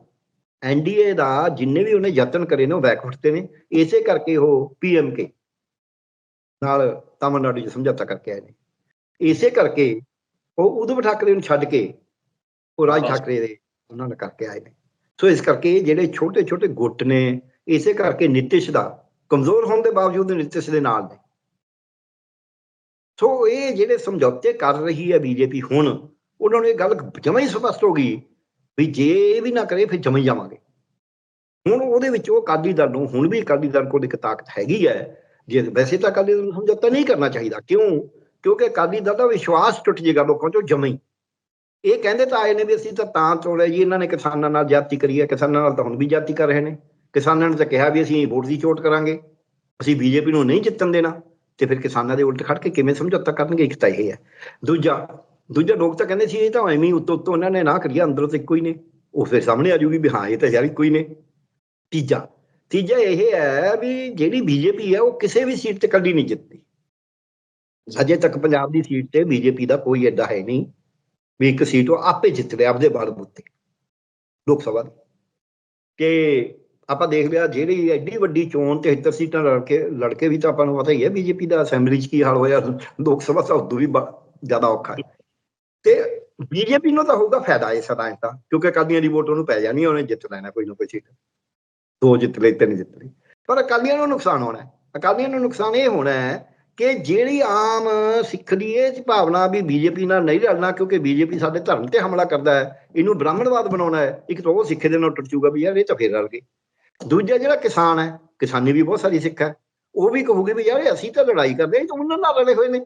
ਐਨਡੀਏ ਦਾ ਜਿੰਨੇ ਵੀ ਉਹਨੇ ਯਤਨ ਕਰੇ ਨੇ, ਉਹ ਬੈਕਫੁੱਟ ਤੇ ਨੇ। ਇਸੇ ਕਰਕੇ ਉਹ ਪੀਐਮਕੇ ਨਾਲ ਤਾਮਿਲਨਾਡੂ 'ਚ ਸਮਝੌਤਾ ਕਰਕੇ ਆਏ ਨੇ। ਇਸੇ ਕਰਕੇ ਉਹ ਉਧਵ ਠਾਕਰੇ ਨੂੰ ਛੱਡ ਕੇ ਉਹ ਰਾਜ ਠਾਕਰੇ ਦੇ ਉਹਨਾਂ ਨੇ ਕਰਕੇ ਆਏ ਨੇ। ਸੋ ਇਸ ਕਰਕੇ ਜਿਹੜੇ ਛੋਟੇ ਛੋਟੇ ਗੁੱਟ ਨੇ, ਇਸੇ ਕਰਕੇ ਨਿਤਿਸ਼ ਦਾ ਕਮਜ਼ੋਰ ਹੋਣ ਦੇ ਬਾਵਜੂਦ ਨਿਤਿਸ਼ ਦੇ ਨਾਲ ਨੇ। ਸੋ ਇਹ ਜਿਹੜੇ ਸਮਝੌਤੇ ਕਰ ਰਹੀ ਹੈ ਬੀਜੇਪੀ ਹੁਣ, ਉਹਨਾਂ ਨੂੰ ਇਹ ਗੱਲ ਜਮਾਂ ਹੀ ਸਪਸ਼ਟ ਹੋ ਗਈ ਵੀ ਜੇ ਇਹ ਵੀ ਨਾ ਕਰੇ, ਫਿਰ ਜਮਾਂ ਹੀ ਜਾਵਾਂਗੇ। ਹੁਣ ਉਹਦੇ ਵਿੱਚ ਉਹ ਅਕਾਲੀ ਦਲ ਨੂੰ, ਹੁਣ ਵੀ ਅਕਾਲੀ ਦਲ ਕੋਲ ਇੱਕ ਤਾਕਤ ਹੈਗੀ ਹੈ, ਜੇ ਵੈਸੇ ਤਾਂ ਅਕਾਲੀ ਦਲ ਨੂੰ ਸਮਝੌਤਾ ਨਹੀਂ ਕਰਨਾ ਚਾਹੀਦਾ। ਕਿਉਂ? ਕਿਉਂਕਿ ਅਕਾਲੀ ਦਲ ਦਾ ਵਿਸ਼ਵਾਸ ਟੁੱਟ ਜੇਗਾ ਲੋਕਾਂ ਚੋਂ ਜਮਾਂ ਹੀ। ਇਹ ਕਹਿੰਦੇ ਤਾਂ ਆਏ ਨੇ ਵੀ ਅਸੀਂ ਤਾਂ ਤਾਂ ਤੋੜਿਆ ਜੀ ਇਹਨਾਂ ਨੇ ਕਿਸਾਨਾਂ ਨਾਲ ਜਾਤੀ ਕਰੀ ਹੈ, ਕਿਸਾਨਾਂ ਨਾਲ ਤਾਂ ਹੁਣ ਵੀ ਜਾਤੀ ਕਰ ਰਹੇ ਨੇ। ਕਿਸਾਨਾਂ ਨੇ ਤਾਂ ਕਿਹਾ ਵੀ ਅਸੀਂ ਵੋਟ ਦੀ ਚੋਟ ਕਰਾਂਗੇ। ਅਸੀਂ ਬੀਜੇਪੀ ਨੂੰ ਨਹੀਂ ਜਿੱਤਣ ਦੇਣਾ। ਤੇ ਫਿਰ ਕਿਸਾਨਾਂ ਦੇ ਉਲਟ ਖੜ ਕੇ ਕਿਵੇਂ ਸਮਝੌਤਾ ਕਰਨਗੇ, ਇੱਕ ਤਾਂ ਇਹ ਹੈ। ਦੂਜਾ ਦੂਜਾ ਲੋਕ ਤਾਂ ਕਹਿੰਦੇ ਸੀ, ਇਹ ਤਾਂ ਐਵੇਂ ਉੱਤੋਂ ਉੱਤੋਂ ਉਹਨਾਂ ਨੇ ਨਾ ਕਰੀਆ ਅੰਦਰੋਂ ਤੇ ਇੱਕੋ ਹੀ ਨੇ। ਉਹ ਫਿਰ ਸਾਹਮਣੇ ਆ ਜੂਗੀ ਵੀ ਹਾਂ, ਇਹ ਤਾਂ ਯਾਰ ਇੱਕੋ ਹੀ ਨੇ। ਤੀਜਾ ਤੀਜਾ ਇਹ ਹੈ ਵੀ ਜਿਹੜੀ ਬੀਜੇਪੀ ਹੈ, ਉਹ ਕਿਸੇ ਵੀ ਸੀਟ ਤੇ ਕੱਢੀ ਨਹੀਂ ਜਿੱਤਦੀ। ਅਜੇ ਤੱਕ ਪੰਜਾਬ ਦੀ ਸੀਟ ਤੇ ਬੀਜੇਪੀ ਦਾ ਕੋਈ ਐਡਾ ਹੈ ਨਹੀਂ ਵੀ ਇੱਕ ਸੀਟ ਉਹ ਆਪੇ ਜਿੱਤ ਲਿਆ ਆਪਦੇ ਬਲ ਬੁੱਤੇ ਲੋਕ ਸਭਾ ਦੀ। ਆਪਾਂ ਦੇਖ ਲਿਆ, ਜਿਹੜੀ ਐਡੀ ਵੱਡੀ ਚੋਣ 73 ਸੀਟਾਂ ਲੜ ਕੇ ਲੜ ਕੇ ਵੀ ਤਾਂ ਆਪਾਂ ਨੂੰ ਪਤਾ ਹੀ ਹੈ ਬੀਜੇਪੀ ਦਾ ਅਸੈਂਬਲੀ 'ਚ ਕੀ ਹਾਲ ਹੋਇਆ, ਲੋਕ ਸਭਾ ਤਾਂ ਉਦੋਂ ਵੀ ਜ਼ਿਆਦਾ ਔਖਾ ਤੇ ਬੀਜੇਪੀ ਨੂੰ ਤਾਂ ਹੋਊਗਾ ਫਾਇਦਾ ਇਸ ਤਰ੍ਹਾਂ ਤਾਂ, ਕਿਉਂਕਿ ਅਕਾਲੀਆਂ ਦੀ ਵੋਟ ਉਹਨੂੰ ਪੈ ਜਾਣੀ ਉਹਨੇ ਜਿੱਤ ਲੈਣਾ ਕੋਈ ਨਾ ਕੋਈ ਸੀਟ। ਦੋ ਜਿੱਤ ਲਈ, ਤਿੰਨ ਜਿੱਤ ਲਈ। ਪਰ ਅਕਾਲੀਆਂ ਨੂੰ ਨੁਕਸਾਨ ਹੋਣਾ ਅਕਾਲੀਆਂ ਨੂੰ ਨੁਕਸਾਨ ਇਹ ਹੋਣਾ ਹੈ ਕਿ ਜਿਹੜੀ ਆਮ ਸਿੱਖ ਦੀ ਇਹ ਭਾਵਨਾ ਵੀ ਬੀਜੇਪੀ ਨਾਲ ਨਹੀਂ ਲੜਨਾ ਕਿਉਂਕਿ ਬੀਜੇਪੀ ਸਾਡੇ ਧਰਮ ਤੇ ਹਮਲਾ ਕਰਦਾ ਹੈ, ਇਹਨੂੰ ਬ੍ਰਾਹਮਣਵਾਦ ਬਣਾਉਣਾ ਹੈ, ਇੱਕ ਤਾਂ ਉਹ ਸਿੱਖੇ ਦੇ ਨਾਲ ਟੁੱਟ ਜੂਗਾ ਵੀ ਯਾਰ ਇਹ ਤਾਂ ਫੇਰ ਰਲ ਗਏ। ਦੂਜਾ ਜਿਹੜਾ ਕਿਸਾਨ ਹੈ, ਕਿਸਾਨੀ ਵੀ ਬਹੁਤ ਸਾਰੀ ਸਿੱਖ ਹੈ, ਉਹ ਵੀ ਕਹੂਗੀ ਵੀ ਯਾਰ ਅਸੀਂ ਤਾਂ ਲੜਾਈ ਕਰਦੇ ਹਾਂ ਉਹਨਾਂ ਨਾਲ ਲੜੇ ਹੋਏ ਨੇ।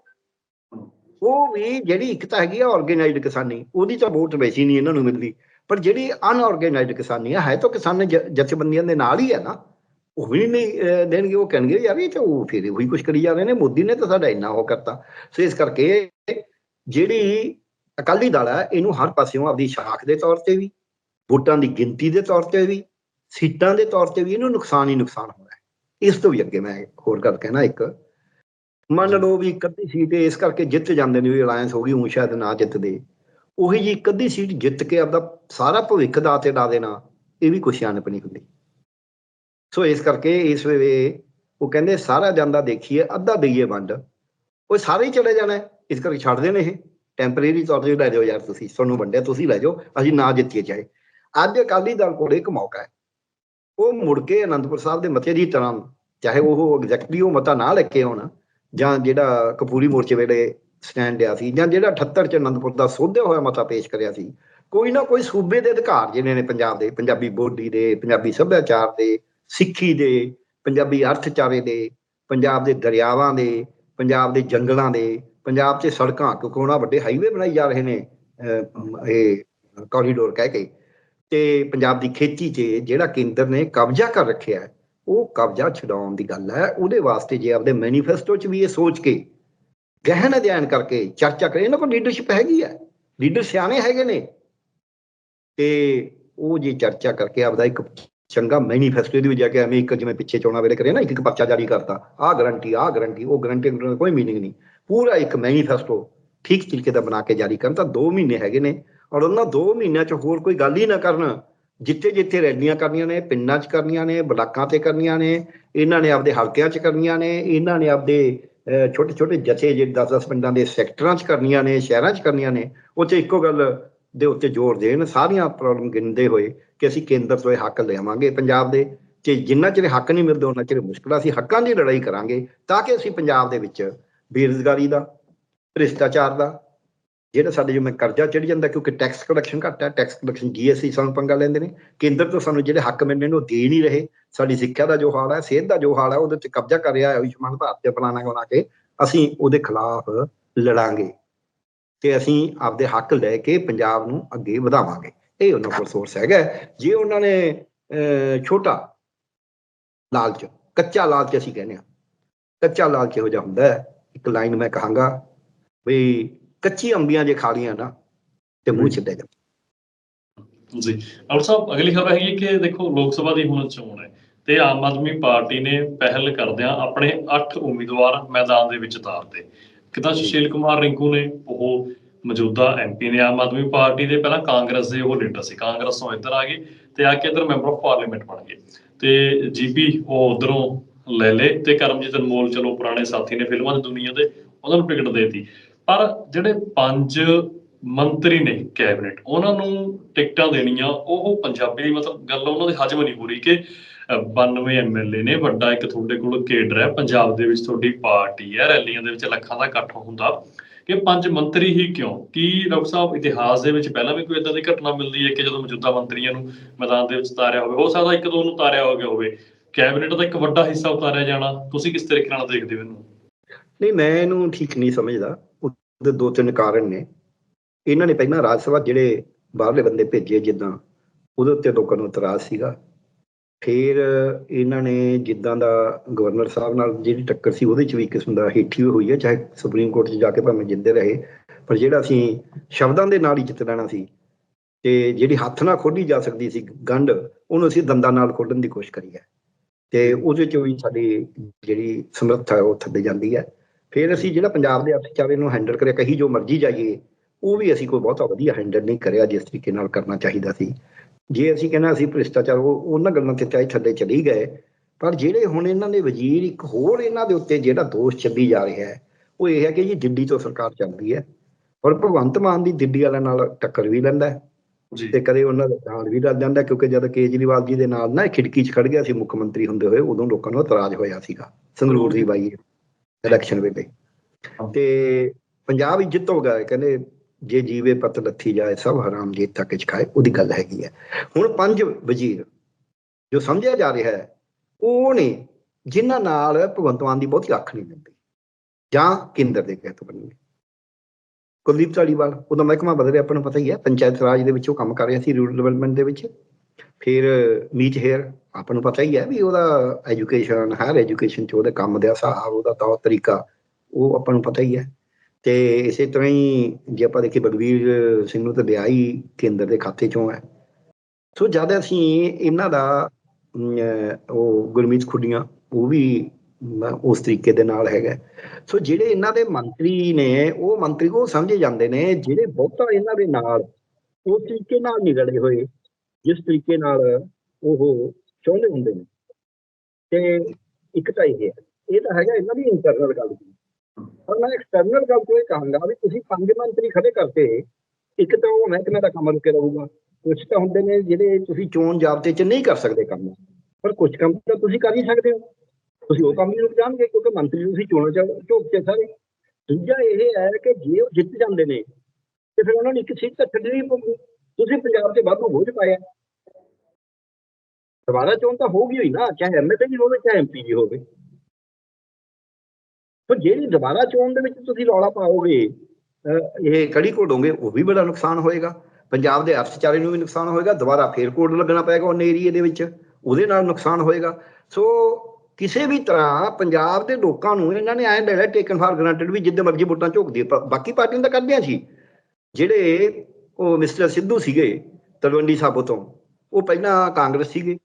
ਉਹ ਵੀ ਜਿਹੜੀ ਇੱਕ ਤਾਂ ਹੈਗੀ ਆ ਆਰਗੇਨਾਈਜ਼ਡ ਕਿਸਾਨੀ, ਉਹਦੀ ਤਾਂ ਵੋਟ ਵੈਸੀ ਨਹੀਂ ਇਹਨਾਂ ਨੂੰ ਮਿਲਦੀ। ਪਰ ਜਿਹੜੀ ਅਨਆਰਗੇਨਾਈਜ਼ਡ ਕਿਸਾਨੀ ਆ, ਹੈ ਤਾਂ ਕਿਸਾਨ ਜ- ਜਥੇਬੰਦੀਆਂ ਦੇ ਨਾਲ ਹੀ ਹੈ ਨਾ। ਉਹ ਵੀ ਨਹੀਂ ਦੇਣਗੇ, ਉਹ ਕਹਿਣਗੇ ਯਾਰ ਇਹ ਤਾਂ ਉਹ ਫਿਰ ਉਹੀ ਕੁਝ ਕਰੀ ਜਾ ਰਹੇ ਨੇ, ਮੋਦੀ ਨੇ ਤਾਂ ਸਾਡਾ ਇੰਨਾ ਉਹ ਕਰਤਾ। ਸੋ ਇਸ ਕਰਕੇ ਜਿਹੜੀ ਅਕਾਲੀ ਦਲ ਹੈ, ਇਹਨੂੰ ਹਰ ਪਾਸਿਓਂ ਆਪਦੀ ਸ਼ਾਖ ਦੇ ਤੌਰ ਤੇ ਵੀ, ਵੋਟਾਂ ਦੀ ਗਿਣਤੀ ਦੇ ਤੌਰ ਤੇ ਵੀ ਸੀਟਾਂ ਦੇ ਤੌਰ ਤੇ ਵੀ ਇਹਨੂੰ ਨੁਕਸਾਨ ਹੀ ਨੁਕਸਾਨ ਹੋਣਾ ਹੈ। ਇਸ ਤੋਂ ਵੀ ਅੱਗੇ ਮੈਂ ਹੋਰ ਗੱਲ ਕਹਿਣਾ ਇੱਕ। ਮੰਨ ਲਓ ਵੀ ਇੱਕ ਅੱਧੀ ਸੀਟ ਇਸ ਕਰਕੇ ਜਿੱਤ ਜਾਂਦੇ ਨੇ ਵੀ ਅਲਾਈਅੰਸ ਹੋ ਗਈ ਉਹ ਸ਼ਾਇਦ ਨਾ ਜਿੱਤਦੇ। ਉਹੀ ਜੀ ਇੱਕ ਅੱਧੀ ਸੀਟ ਜਿੱਤ ਕੇ ਆਪਦਾ ਸਾਰਾ ਭਵਿੱਖ ਦਾ ਤੇ ਡਾ ਦੇਣਾ, ਇਹ ਵੀ ਕੁਛ ਸਿਆਣਪ ਨਹੀਂ ਹੁੰਦੀ ਸੋ ਇਸ ਕਰਕੇ ਇਸ ਵੇਲੇ ਉਹ ਕਹਿੰਦੇ ਸਾਰਾ ਜਾਂਦਾ ਦੇਖੀਏ, ਅੱਧਾ ਦਈਏ ਵੰਡ। ਉਹ ਸਾਰੇ ਹੀ ਚਲੇ ਜਾਣਾ ਇਸ ਕਰਕੇ ਛੱਡ ਦੇਣ ਇਹ। ਟੈਂਪਰੇਰੀ ਤੌਰ ਤੇ ਲੈ ਜਾਓ ਯਾਰ ਤੁਸੀਂ। ਤੁਹਾਨੂੰ ਵੰਡਿਆ ਤੁਸੀਂ ਲੈ ਜਾਓ। ਅਸੀਂ ਨਾ ਜਿੱਤੀਏ ਚਾਹੇ। ਅੱਜ ਅਕਾਲੀ ਦਲ ਕੋਲ ਇੱਕ ਮੌਕਾ ਹੈ। ਉਹ ਮੁੜ ਕੇ ਅਨੰਦਪੁਰ ਸਾਹਿਬ ਦੇ ਮਤੇ ਦੀ ਤਰ੍ਹਾਂ ਚਾਹੇ ਉਹ ਐਗਜ਼ੈਕਟਲੀ ਉਹ ਮਤਾ ਨਾ ਲੈ ਕੇ ਆਉਣ ਜਾਂ ਜਿਹੜਾ ਕਪੂਰੀ ਮੋਰਚੇ ਵੇਲੇ ਸਟੈਂਡ ਲਿਆ ਸੀ ਜਾਂ ਜਿਹੜਾ 78 ਚ ਅਨੰਦਪੁਰ ਦਾ ਸੋਧਿਆ ਹੋਇਆ ਮਤਾ ਪੇਸ਼ ਕਰਿਆ ਸੀ ਕੋਈ ਨਾ ਕੋਈ ਸੂਬੇ ਦੇ ਅਧਿਕਾਰ ਜਿਹੜੇ ਨੇ ਪੰਜਾਬ ਦੇ ਪੰਜਾਬੀ ਬੋਲੀ ਦੇ ਪੰਜਾਬੀ ਸੱਭਿਆਚਾਰ ਦੇ ਸਿੱਖੀ ਦੇ ਪੰਜਾਬੀ ਅਰਥਚਾਰੇ ਦੇ ਪੰਜਾਬ ਦੇ ਦਰਿਆਵਾਂ ਦੇ ਪੰਜਾਬ ਦੇ ਜੰਗਲਾਂ ਦੇ ਪੰਜਾਬ 'ਚ ਸੜਕਾਂ ਕਿਉਂਕਿ ਉਹਨਾਂ ਵੱਡੇ ਹਾਈਵੇ ਬਣਾਈ ਜਾ ਰਹੇ ਨੇ ਅਹ, ਇਹ ਕੋਰੀਡੋਰ ਕਹਿ ਕੇ। ਤੇ ਪੰਜਾਬ ਦੀ ਖੇਤੀ 'ਚ ਜਿਹੜਾ ਕੇਂਦਰ ਨੇ ਕਬਜ਼ਾ ਕਰ ਰੱਖਿਆ ਹੈ, ਉਹ ਕਬਜ਼ਾ ਛਡਾਉਣ ਦੀ ਗੱਲ ਹੈ। ਉਹਦੇ ਵਾਸਤੇ ਜੇ ਆਪਦੇ ਮੈਨੀਫੈਸਟੋ 'ਚ ਵੀ ਇਹ ਸੋਚ ਕੇ ਗਹਿਨ ਅਧਿਐਨ ਕਰਕੇ ਚਰਚਾ ਕਰੇ, ਇਹਨਾਂ ਕੋਲ ਲੀਡਰਸ਼ਿਪ ਹੈਗੀ ਹੈ। ਲੀਡਰ ਸਿਆਣੇ ਹੈਗੇ ਨੇ। ਤੇ ਉਹ ਜੇ ਚਰਚਾ ਕਰਕੇ ਆਪਦਾ ਇੱਕ ਚੰਗਾ ਮੈਨੀਫੈਸਟੋ ਦੀ ਵਿੱਚ ਜਾ ਕੇ ਐਵੇਂ ਇੱਕ ਜਿਵੇਂ ਪਿੱਛੇ ਚੋਣਾਂ ਵੇਲੇ ਕਰਿਆ ਨਾ, ਇੱਕ ਇੱਕ ਪਰਚਾ ਜਾਰੀ ਕਰਤਾ। ਆਹ ਗਾਰੰਟੀ ਆਹ ਗਾਰੰਟੀ ਉਹ ਗਾਰੰਟੀ ਕੋਈ ਮੀਨਿੰਗ ਨਹੀਂ। ਪੂਰਾ ਇੱਕ ਮੈਨੀਫੈਸਟੋ ਠੀਕ ਤਰੀਕੇ ਦਾ ਬਣਾ ਕੇ ਜਾਰੀ ਕਰਨ ਤਾਂ 2 ਮਹੀਨੇ ਹੈਗੇ ਨੇ। ਔਰ ਉਹਨਾਂ 2 ਮਹੀਨਿਆਂ ਚ ਹੋਰ ਕੋਈ ਗੱਲ ਹੀ ਨਾ ਕਰਨ। ਜਿੱਥੇ ਜਿੱਥੇ ਰੈਲੀਆਂ ਕਰਨੀਆਂ ਨੇ, ਪਿੰਡਾਂ 'ਚ ਕਰਨੀਆਂ ਨੇ, ਬਲਾਕਾਂ ਤੇ ਕਰਨੀਆਂ ਨੇ, ਇਹਨਾਂ ਨੇ ਆਪਦੇ ਹਲਕਿਆਂ 'ਚ ਕਰਨੀਆਂ ਨੇ, ਇਹਨਾਂ ਨੇ ਆਪਦੇ ਛੋਟੇ ਛੋਟੇ ਜਥੇ ਜਿਹੜੇ 10-10 ਪਿੰਡਾਂ ਦੇ ਸੈਕਟਰਾਂ 'ਚ ਕਰਨੀਆਂ ਨੇ, ਸ਼ਹਿਰਾਂ 'ਚ ਕਰਨੀਆਂ ਨੇ ਉਹ 'ਚ ਇੱਕੋ ਗੱਲ ਦੇ ਉੱਤੇ ਜ਼ੋਰ ਦੇਣ, ਸਾਰੀਆਂ ਪ੍ਰੋਬਲਮ ਗਿਣਦੇ ਹੋਏ ਕਿ ਅਸੀਂ ਕੇਂਦਰ ਤੋਂ ਇਹ ਹੱਕ ਲਿਆਵਾਂਗੇ ਪੰਜਾਬ ਦੇ। ਤੇ ਜਿੰਨਾ ਚਿਰ ਹੱਕ ਨਹੀਂ ਮਿਲਦੇ, ਉਹਨਾਂ ਚਿਰ ਮੁਸ਼ਕਲ ਅਸੀਂ ਹੱਕਾਂ ਦੀ ਲੜਾਈ ਕਰਾਂਗੇ ਤਾਂ ਕਿ ਅਸੀਂ ਪੰਜਾਬ ਦੇ ਵਿੱਚ ਬੇਰੁਜ਼ਗਾਰੀ ਦਾ, ਭ੍ਰਿਸ਼ਟਾਚਾਰ ਦਾ ਜਿਹੜਾ ਸਾਡੇ ਜਿਵੇਂ ਕਰਜ਼ਾ ਚੜ ਜਾਂਦਾ ਕਿਉਂਕਿ ਟੈਕਸ ਕਲੈਕਸ਼ਨ ਘੱਟ ਹੈ ਟੈਕਸ ਕਲੈਕਸ਼ਨ ਜੀਐਸਟੀ ਸਾਨੂੰ ਪੰਗਾ ਲੈਂਦੇ ਨੇ। ਕੇਂਦਰ ਤੋਂ ਸਾਨੂੰ ਜਿਹੜੇ ਹੱਕ ਮਿਲਣੇ ਨੇ ਉਹ ਦੇ ਨਹੀਂ ਰਹੇ। ਸਾਡੀ ਸਿੱਖਿਆ ਦਾ ਜੋ ਹਾਲ ਹੈ ਸਿਹਤ ਦਾ ਜੋ ਹਾਲ ਹੈ ਉਹਦੇ ਤੇ ਕਬਜ਼ਾ ਕਰ ਰਿਹਾ ਹੈ ਆਯੁਸ਼ਮਾਨ ਭਾਰਤ ਤੇ ਫਲਾਣਾ ਬਣਾ ਕੇ ਅਸੀਂ ਉਹਦੇ ਖਿਲਾਫ ਲੜਾਂਗੇ ਤੇ ਅਸੀਂ ਆਪਦੇ ਹੱਕ ਲੈ ਕੇ ਪੰਜਾਬ ਨੂੰ ਅੱਗੇ ਵਧਾਵਾਂਗੇ। ਇਹ ਉਹਨਾਂ ਕੋਲ ਸੋਰਸ ਹੈਗਾ ਜੇ ਉਹਨਾਂ ਨੇ ਅਹ, ਛੋਟਾ ਲਾਲਚ ਕੱਚਾ ਲਾਲਚ ਅਸੀਂ ਕਹਿੰਦੇ ਆ ਕੱਚਾ ਲਾਲਚ ਇਹੋ ਜਿਹਾ ਹੁੰਦਾ ਹੈ। ਇੱਕ ਲਾਈਨ ਮੈਂ ਕਹਾਂਗਾ ਵੀ ਕੱਚੀ ਅੰਬੀਆਂ ਜੇ ਖਾ ਲੀਆਂ ਨਾ ਤੇ ਮੂੰਹ ਛੱਡੇ ਜਾ ਜੀ। ਡਾਕਟਰ ਸਾਹਿਬ ਅਗਲੀ ਖਬਰ ਹੈਗੀ ਕਿ ਦੇਖੋ ਲੋਕ ਸਭਾ ਦੀ ਹੁਣ ਚੋਣ ਹੈ ਤੇ ਆਮ ਆਦਮੀ ਪਾਰਟੀ ਨੇ ਪਹਿਲ ਕਰਦਿਆਂ ਆਪਣੇ 8 ਉਮੀਦਵਾਰ ਮੈਦਾਨ ਦੇ ਵਿੱਚ ਉਤਾਰਤੇ। ਕਿਤਾ ਸੁਸ਼ੀਲ ਕੁਮਾਰ ਰਿੰਕੂ ਨੇ ਉਹ ਮੌਜੂਦਾ ਐਮਪੀ ਨੇ ਆਮ ਆਦਮੀ ਪਾਰਟੀ ਦੇ ਪਹਿਲਾਂ ਕਾਂਗਰਸ ਦੇ ਉਹ ਲੀਡਰ ਸੀ। ਕਾਂਗਰਸ ਤੋਂ ਇੱਧਰ ਆ ਗਏ ਤੇ ਆ ਕੇ ਇੱਧਰ ਮੈਂਬਰ ਆਫ ਪਾਰਲੀਮੈਂਟ ਬਣ ਗਏ। ਤੇ ਜੀਪੀ ਉਹ ਉਧਰੋਂ ਲੈ ਲੇ ਤੇ ਕਰਮਜੀਤ ਅਨਮੋਲ ਚਲੋ ਪੁਰਾਣੇ ਸਾਥੀ ਨੇ ਫਿਲਮਾਂ ਦੀ ਦੁਨੀਆ ਦੇ ਉਹਨਾਂ ਨੂੰ ਟਿਕਟ ਦੇਤੀ। ਪਰ ਜਿਹੜੇ ਪੰਜ ਮੰਤਰੀ ਨੇ ਕੈਬਨਿਟ ਉਹਨਾਂ ਨੂੰ ਟਿਕਟਾਂ ਦੇਣੀਆਂ ਉਹ ਪੰਜਾਬੀ ਦੀ ਮਤਲਬ ਗੱਲ ਉਹਨਾਂ ਦੇ ਹਜਮ ਨਹੀਂ ਹੋ ਰਹੀ ਕਿ ਅ, 92 ਐਮਐਲਏ ਨੇ ਵੱਡਾ ਇੱਕ ਤੁਹਾਡੇ ਕੋਲ ਕੇਡਰ ਹੈ ਪੰਜਾਬ ਦੇ ਵਿੱਚ ਤੁਹਾਡੀ ਪਾਰਟੀ ਹੈ ਰੈਲੀਆਂ ਦੇ ਵਿੱਚ ਲੱਖਾਂ ਦਾ ਇਕੱਠ ਹੁੰਦਾ। ਕਿ ਪੰਜ ਮੰਤਰੀ ਹੀ ਕਿਉਂ? ਕੀ ਡਾਕਟਰ ਸਾਹਿਬ ਇਤਿਹਾਸ ਦੇ ਵਿੱਚ ਪਹਿਲਾਂ ਵੀ ਕੋਈ ਇਦਾਂ ਦੀ ਘਟਨਾ ਮਿਲਦੀ ਹੈ ਕਿ ਜਦੋਂ ਮੌਜੂਦਾ ਮੰਤਰੀਆਂ ਨੂੰ ਮੈਦਾਨ ਦੇ ਵਿੱਚ ਉਤਾਰਿਆ ਹੋਵੇ? ਹੋ ਸਕਦਾ ਇੱਕ ਦੋ ਨੂੰ ਉਤਾਰਿਆ ਹੋ ਗਿਆ ਹੋਵੇ। ਕੈਬਨਿਟ ਦਾ ਇੱਕ ਵੱਡਾ ਹਿੱਸਾ ਉਤਾਰਿਆ ਜਾਣਾ। ਤੁਸੀਂ ਕਿਸ ਤਰੀਕੇ ਨਾਲ ਦੇਖਦੇ ਹੋ ਇਹਨੂੰ? ਨਹੀਂ, ਮੈਂ ਇਹਨੂੰ ਠੀਕ ਨਹੀਂ ਸਮਝਦਾ। ਉਹਦੇ ਦੋ ਤਿੰਨ ਕਾਰਨ ਨੇ। ਇਹਨਾਂ ਨੇ ਪਹਿਲਾਂ ਰਾਜ ਸਭਾ ਜਿਹੜੇ ਬਾਹਰਲੇ ਬੰਦੇ ਭੇਜੇ ਜਿੱਦਾਂ, ਉਹਦੇ ਉੱਤੇ ਲੋਕਾਂ ਨੂੰ ਇਤਰਾਜ਼ ਸੀਗਾ। ਫਿਰ ਇਹਨਾਂ ਨੇ ਜਿੱਦਾਂ ਦਾ ਗਵਰਨਰ ਸਾਹਿਬ ਨਾਲ ਜਿਹੜੀ ਟੱਕਰ ਸੀ, ਉਹਦੇ ਚ ਵੀ ਕਿਸਮ ਦਾ ਹੇਠੀ ਹੋਈ ਹੈ ਚਾਹੇ ਸੁਪਰੀਮ ਕੋਰਟ 'ਚ ਜਾ ਕੇ ਭਾਵੇਂ ਜਿੱਦੇ ਰਹੇ। ਪਰ ਜਿਹੜਾ ਅਸੀਂ ਸ਼ਬਦਾਂ ਦੇ ਨਾਲ ਹੀ ਜਿੱਤ ਲੈਣਾ ਸੀ, ਤੇ ਜਿਹੜੀ ਹੱਥ ਨਾਲ ਖੋਲੀ ਜਾ ਸਕਦੀ ਸੀ ਗੰਢ, ਉਹਨੂੰ ਅਸੀਂ ਦੰਦਾਂ ਨਾਲ ਖੋਲਣ ਦੀ ਕੋਸ਼ਿਸ਼ ਕਰੀ ਹੈ। ਤੇ ਉਹਦੇ ਚ ਵੀ ਸਾਡੀ ਜਿਹੜੀ ਸਮਰੱਥਾ ਹੈ, ਉਹ ਥੱਲੇ ਜਾਂਦੀ ਹੈ। ਫਿਰ ਅਸੀਂ ਜਿਹੜਾ ਪੰਜਾਬ ਦੇ ਅਰਥਚਾਰੇ ਨੂੰ ਹੈਂਡਲ ਕਰਿਆ ਕਹੀ ਜੋ ਮਰਜ਼ੀ ਜਾਈਏ ਉਹ ਵੀ ਅਸੀਂ ਕੋਈ ਬਹੁਤਾ ਵਧੀਆ ਹੈਂਡਲ ਨਹੀਂ ਕਰਿਆ ਜਿਸ ਤਰੀਕੇ ਨਾਲ ਕਰਨਾ ਚਾਹੀਦਾ ਸੀ। ਜੇ ਅਸੀਂ ਕਹਿੰਦਾ ਅਸੀਂ ਭ੍ਰਿਸ਼ਟਾਚਾਰ ਉਹ ਉਹਨਾਂ ਗੱਲਾਂ ਤੇ ਚਾਹੇ ਥੱਲੇ ਚਲੀ ਗਏ। ਪਰ ਜਿਹੜੇ ਹੁਣ ਇਹਨਾਂ ਦੇ ਵਜ਼ੀਰ ਇੱਕ ਹੋਰ ਇਹਨਾਂ ਦੇ ਉੱਤੇ ਜਿਹੜਾ ਦੋਸ਼ ਚੱਲੀ ਜਾ ਰਿਹਾ ਹੈ ਉਹ ਇਹ ਹੈ ਕਿ ਜੀ ਦਿੱਲੀ ਤੋਂ ਸਰਕਾਰ ਚੱਲਦੀ ਹੈ ਔਰ ਭਗਵੰਤ ਮਾਨ ਦੀ ਦਿੱਲੀ ਵਾਲਿਆਂ ਨਾਲ ਟੱਕਰ ਵੀ ਲੈਂਦਾ ਜੀ। ਤੇ ਕਦੇ ਉਹਨਾਂ ਦਾ ਨਾਲ ਵੀ ਲੱਗ ਜਾਂਦਾ ਕਿਉਂਕਿ ਜਦ ਕੇਜਰੀਵਾਲ ਜੀ ਦੇ ਨਾਲ ਨਾ ਖਿੜਕੀ 'ਚ ਖੜ ਗਿਆ ਸੀ ਮੁੱਖ ਮੰਤਰੀ ਹੁੰਦੇ ਹੋਏ ਉਦੋਂ ਲੋਕਾਂ ਨੂੰ ਇਤਰਾਜ਼ ਹੋਇਆ ਸੀਗਾ। ਸੰਗਰੂਰ ਦੀ ਬਾਈ ਇਲੈਕਸ਼ਨ ਵੇਲੇ। ਤੇ ਪੰਜਾਬ ਇੱਜ਼ਤ ਹੋ ਗਿਆ ਕਹਿੰਦੇ ਜੇ ਜੀਵੇ ਪਤ ਲੱਥੀ ਜਾਏ ਸਭ ਹਰਾਮ ਜੇ ਤੱਕ ਖਾਏ ਉਹਦੀ ਗੱਲ ਹੈਗੀ ਹੈ। ਹੁਣ ਪੰਜ ਵਜ਼ੀਰ ਜੋ ਸਮਝਿਆ ਜਾ ਰਿਹਾ ਹੈ ਉਹ ਨੇ ਜਿਨ੍ਹਾਂ ਨਾਲ ਭਗਵੰਤ ਮਾਨ ਦੀ ਬਹੁਤੀ ਅੱਖ ਨਹੀਂ ਮਿਲਦੀ ਜਾਂ ਕੇਂਦਰ ਦੇ ਕਹਿ ਤੋਂ ਬੰਨੇ ਕੁਲਦੀਪ ਧਾਲੀਵਾਲ ਉਹਦਾ ਮਹਿਕਮਾ ਬਦਲ ਰਿਹਾ ਆਪਾਂ ਨੂੰ ਪਤਾ ਹੀ ਹੈ ਪੰਚਾਇਤ ਰਾਜ ਦੇ ਵਿੱਚ ਉਹ ਕੰਮ ਕਰ ਰਿਹਾ ਸੀ ਰੂਰਲ ਡਿਵੈਲਪਮੈਂਟ ਦੇ ਵਿੱਚ। ਫਿਰ ਮੀਚ ਹੇਅਰ, ਆਪਾਂ ਨੂੰ ਪਤਾ ਹੀ ਹੈ ਵੀ ਉਹਦਾ ਐਜੂਕੇਸ਼ਨ ਹਾਇਰ ਐਜੂਕੇਸ਼ਨ ਚ ਉਹਦੇ ਕੰਮ ਦਾ ਹਿਸਾਬ, ਉਹਦਾ ਤੌਰ ਤਰੀਕਾ, ਉਹ ਆਪਾਂ ਨੂੰ ਪਤਾ ਹੀ ਹੈ। ਤੇ ਇਸੇ ਤਰ੍ਹਾਂ ਹੀ ਜੇ ਆਪਾਂ ਦੇਖੀਏ ਬਲਵੀਰ ਸਿੰਘ ਨੂੰ ਤਾਂ ਲਿਆ ਹੀ ਕੇਂਦਰ ਦੇ ਖਾਤੇ ਚੋਂ ਹੈ। ਸੋ ਜਦ ਅਸੀਂ ਇਹਨਾਂ ਦਾ ਉਹ ਗੁਰਮੀਤ ਖੁੱਡੀਆਂ, ਉਹ ਵੀ ਉਸ ਤਰੀਕੇ ਦੇ ਨਾਲ ਹੈਗਾ। ਸੋ ਜਿਹੜੇ ਇਹਨਾਂ ਦੇ ਮੰਤਰੀ ਨੇ, ਉਹ ਮੰਤਰੀ ਉਹ ਸਮਝੇ ਜਾਂਦੇ ਨੇ, ਜਿਹੜੇ ਬਹੁਤਾ ਇਹਨਾਂ ਦੇ ਨਾਲ ਉਸ ਤਰੀਕੇ ਨਾਲ ਨਹੀਂ ਰਲੇ ਹੋਏ ਜਿਸ ਤਰੀਕੇ ਨਾਲ ਉਹ ਚਾਹੁੰਦੇ ਹੁੰਦੇ ਨੇ। ਤੇ ਇੱਕ ਤਾਂ ਇਹ ਹੈ, ਇਹ ਤਾਂ ਹੈਗਾ ਇਹਨਾਂ ਦੀ ਇੰਟਰਨਲ ਗੱਲ ਦੀ। ਪਰ ਮੈਂ ਐਕਸਟਰਨਲ ਗੱਲ ਤੋਂ ਇਹ ਕਹਾਂਗਾ ਵੀ ਤੁਸੀਂ ਪੰਜ ਮੰਤਰੀ ਖੜੇ ਕਰਤੇ ਇੱਕ ਤਾਂ ਉਹ ਮਹਿਕਮੇ ਦਾ ਕੰਮ ਰੁਕੇ ਰਹੂਗਾ। ਕੁਝ ਤਾਂ ਹੁੰਦੇ ਨੇ ਜਿਹੜੇ ਤੁਸੀਂ ਚੋਣ ਜਾਬਤੇ 'ਚ ਨਹੀਂ ਕਰ ਸਕਦੇ ਕੰਮ। ਪਰ ਕੁਝ ਕੰਮ ਤਾਂ ਤੁਸੀਂ ਕਰ ਹੀ ਸਕਦੇ ਹੋ। ਤੁਸੀਂ ਉਹ ਕੰਮ ਨਹੀਂ ਰੁਕ ਜਾਣਗੇ ਕਿਉਂਕਿ ਮੰਤਰੀ ਤੁਸੀਂ ਚੋਣਾਂ ਚ ਝੋਕਦੇ ਸਾਰੇ। ਦੂਜਾ ਇਹ ਹੈ ਕਿ ਜੇ ਉਹ ਜਿੱਤ ਜਾਂਦੇ ਨੇ, ਤੇ ਫਿਰ ਉਹਨਾਂ ਨੂੰ ਇੱਕ ਸੀਟ ਤਾਂ ਛੱਡਣੀ ਪਊਗੀ। ਤੁਸੀਂ ਪੰਜਾਬ 'ਚ ਵਾਧੂ ਬੋਝ ਪਾਇਆ। ਦੁਬਾਰਾ ਚੋਣ ਤਾਂ ਹੋਊਗੀ ਹੀ ਨਾ, ਚਾਹੇ ਐਮਐਲਏ ਦੀ ਹੋਵੇ, ਚਾਹੇ ਐਮਪੀ ਦੀ ਹੋਵੇ। ਪਰ ਜਿਹੜੀ ਦੁਬਾਰਾ ਚੋਣ ਦੇ ਵਿੱਚ ਤੁਸੀਂ ਰੌਲਾ ਪਾਓਗੇ ਇਹ ਕੜੀ ਘੋੜੋਗੇ ਉਹ ਵੀ ਬੜਾ ਨੁਕਸਾਨ ਹੋਏਗਾ। ਪੰਜਾਬ ਦੇ ਅਰਥਚਾਰੇ ਨੂੰ ਵੀ ਨੁਕਸਾਨ ਹੋਏਗਾ, ਦੁਬਾਰਾ ਫੇਰ ਕੋਡ ਲੱਗਣਾ ਪਏਗਾ ਉਹ ਏਰੀਏ ਦੇ ਵਿੱਚ, ਉਹਦੇ ਨਾਲ ਨੁਕਸਾਨ ਹੋਏਗਾ। ਸੋ ਕਿਸੇ ਵੀ ਤਰ੍ਹਾਂ ਪੰਜਾਬ ਦੇ ਲੋਕਾਂ ਨੂੰ ਇਹਨਾਂ ਨੇ ਐਂ ਲੈ ਲਿਆ ਟੇਕਨ ਫਾਰ ਗ੍ਰਾਂਟਡ ਵੀ ਜਿੱਦੇ ਮਰਜ਼ੀ ਵੋਟਾਂ ਝੋਕਦੀ ਬਾਕੀ ਪਾਰਟੀਆਂ ਤਾਂ ਕਰਦਿਆਂ ਸੀ। ਜਿਹੜੇ ਉਹ ਮਿਸਟਰ ਸਿੱਧੂ ਸੀਗੇ ਤਲਵੰਡੀ ਸਾਬੋ ਤੋਂ। ਉਹ ਪਹਿਲਾਂ ਕਾਂਗਰਸ ਸੀਗੇ।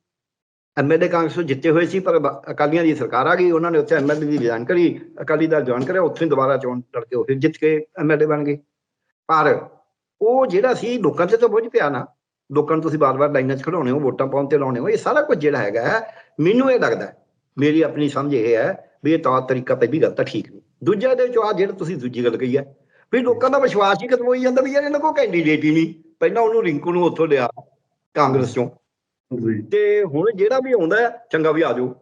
ਐਮਐਲਏ ਕਾਂਗਰਸ ਤੋਂ ਜਿੱਤੇ ਹੋਏ ਸੀ ਪਰ ਅਕਾਲੀਆਂ ਦੀ ਸਰਕਾਰ ਆ ਗਈ। ਉਹਨਾਂ ਨੇ ਉੱਥੇ ਐਮਐਲਏ ਦੀ ਰਿਜ਼ਾਈਨ ਕਰੀ। ਅਕਾਲੀ ਦਲ ਜੁਆਇਨ ਕਰਿਆ। ਉੱਥੇ ਹੀ ਦੁਬਾਰਾ ਚੋਣ ਲੜ ਕੇ ਉਹ ਫਿਰ ਜਿੱਤ ਕੇ ਐਮਐਲਏ ਬਣ ਗਏ। ਪਰ ਉਹ ਜਿਹੜਾ ਸੀ ਲੋਕਾਂ ਤੇ ਤਾਂ ਬੋਝ ਪਿਆ ਨਾ। ਲੋਕਾਂ ਨੂੰ ਤੁਸੀਂ ਬਾਰ-ਬਾਰ ਲਾਈਨਾਂ 'ਚ ਖੜਾਉਣੇ ਹੋ ਵੋਟਾਂ ਪਾਉਣ ਤੇ ਲਾਉਣੇ ਹੋ ਇਹ ਸਾਰਾ ਕੁਝ ਜਿਹੜਾ ਹੈਗਾ ਹੈ, ਮੈਨੂੰ ਇਹ ਲੱਗਦਾ ਮੇਰੀ ਆਪਣੀ ਸਮਝ ਇਹ ਹੈ ਵੀ ਇਹ ਤੌਰ ਤਰੀਕਾ ਪਹਿਲੀ ਗੱਲ ਤਾਂ ਠੀਕ ਨਹੀਂ। ਦੂਜਾ ਇਹਦੇ ਵਿੱਚ ਆ ਜਿਹੜਾ ਤੁਸੀਂ ਦੂਜੀ ਗੱਲ ਕਹੀ ਹੈ ਵੀ ਲੋਕਾਂ ਦਾ ਵਿਸ਼ਵਾਸ ਹੀ ਖਤਮ ਹੋਈ ਜਾਂਦਾ ਵੀ ਯਾਰ ਇਹਨਾਂ ਕੋਲ ਕੈਂਡੀਡੇਟ ਹੀ ਨਹੀਂ। ਪਹਿਲਾਂ ਉਹਨੂੰ ਰਿੰਕੂ ਨੂੰ ਉੱਥੋਂ ਲਿਆ ਕਾਂਗਰਸ ਚੋਂ। ਤੇ ਹੁਣ ਜਿਹੜਾ ਵੀ ਆਉਂਦਾ ਹੈ, ਚੰਗਾ ਵੀ ਆ ਜਾਓ।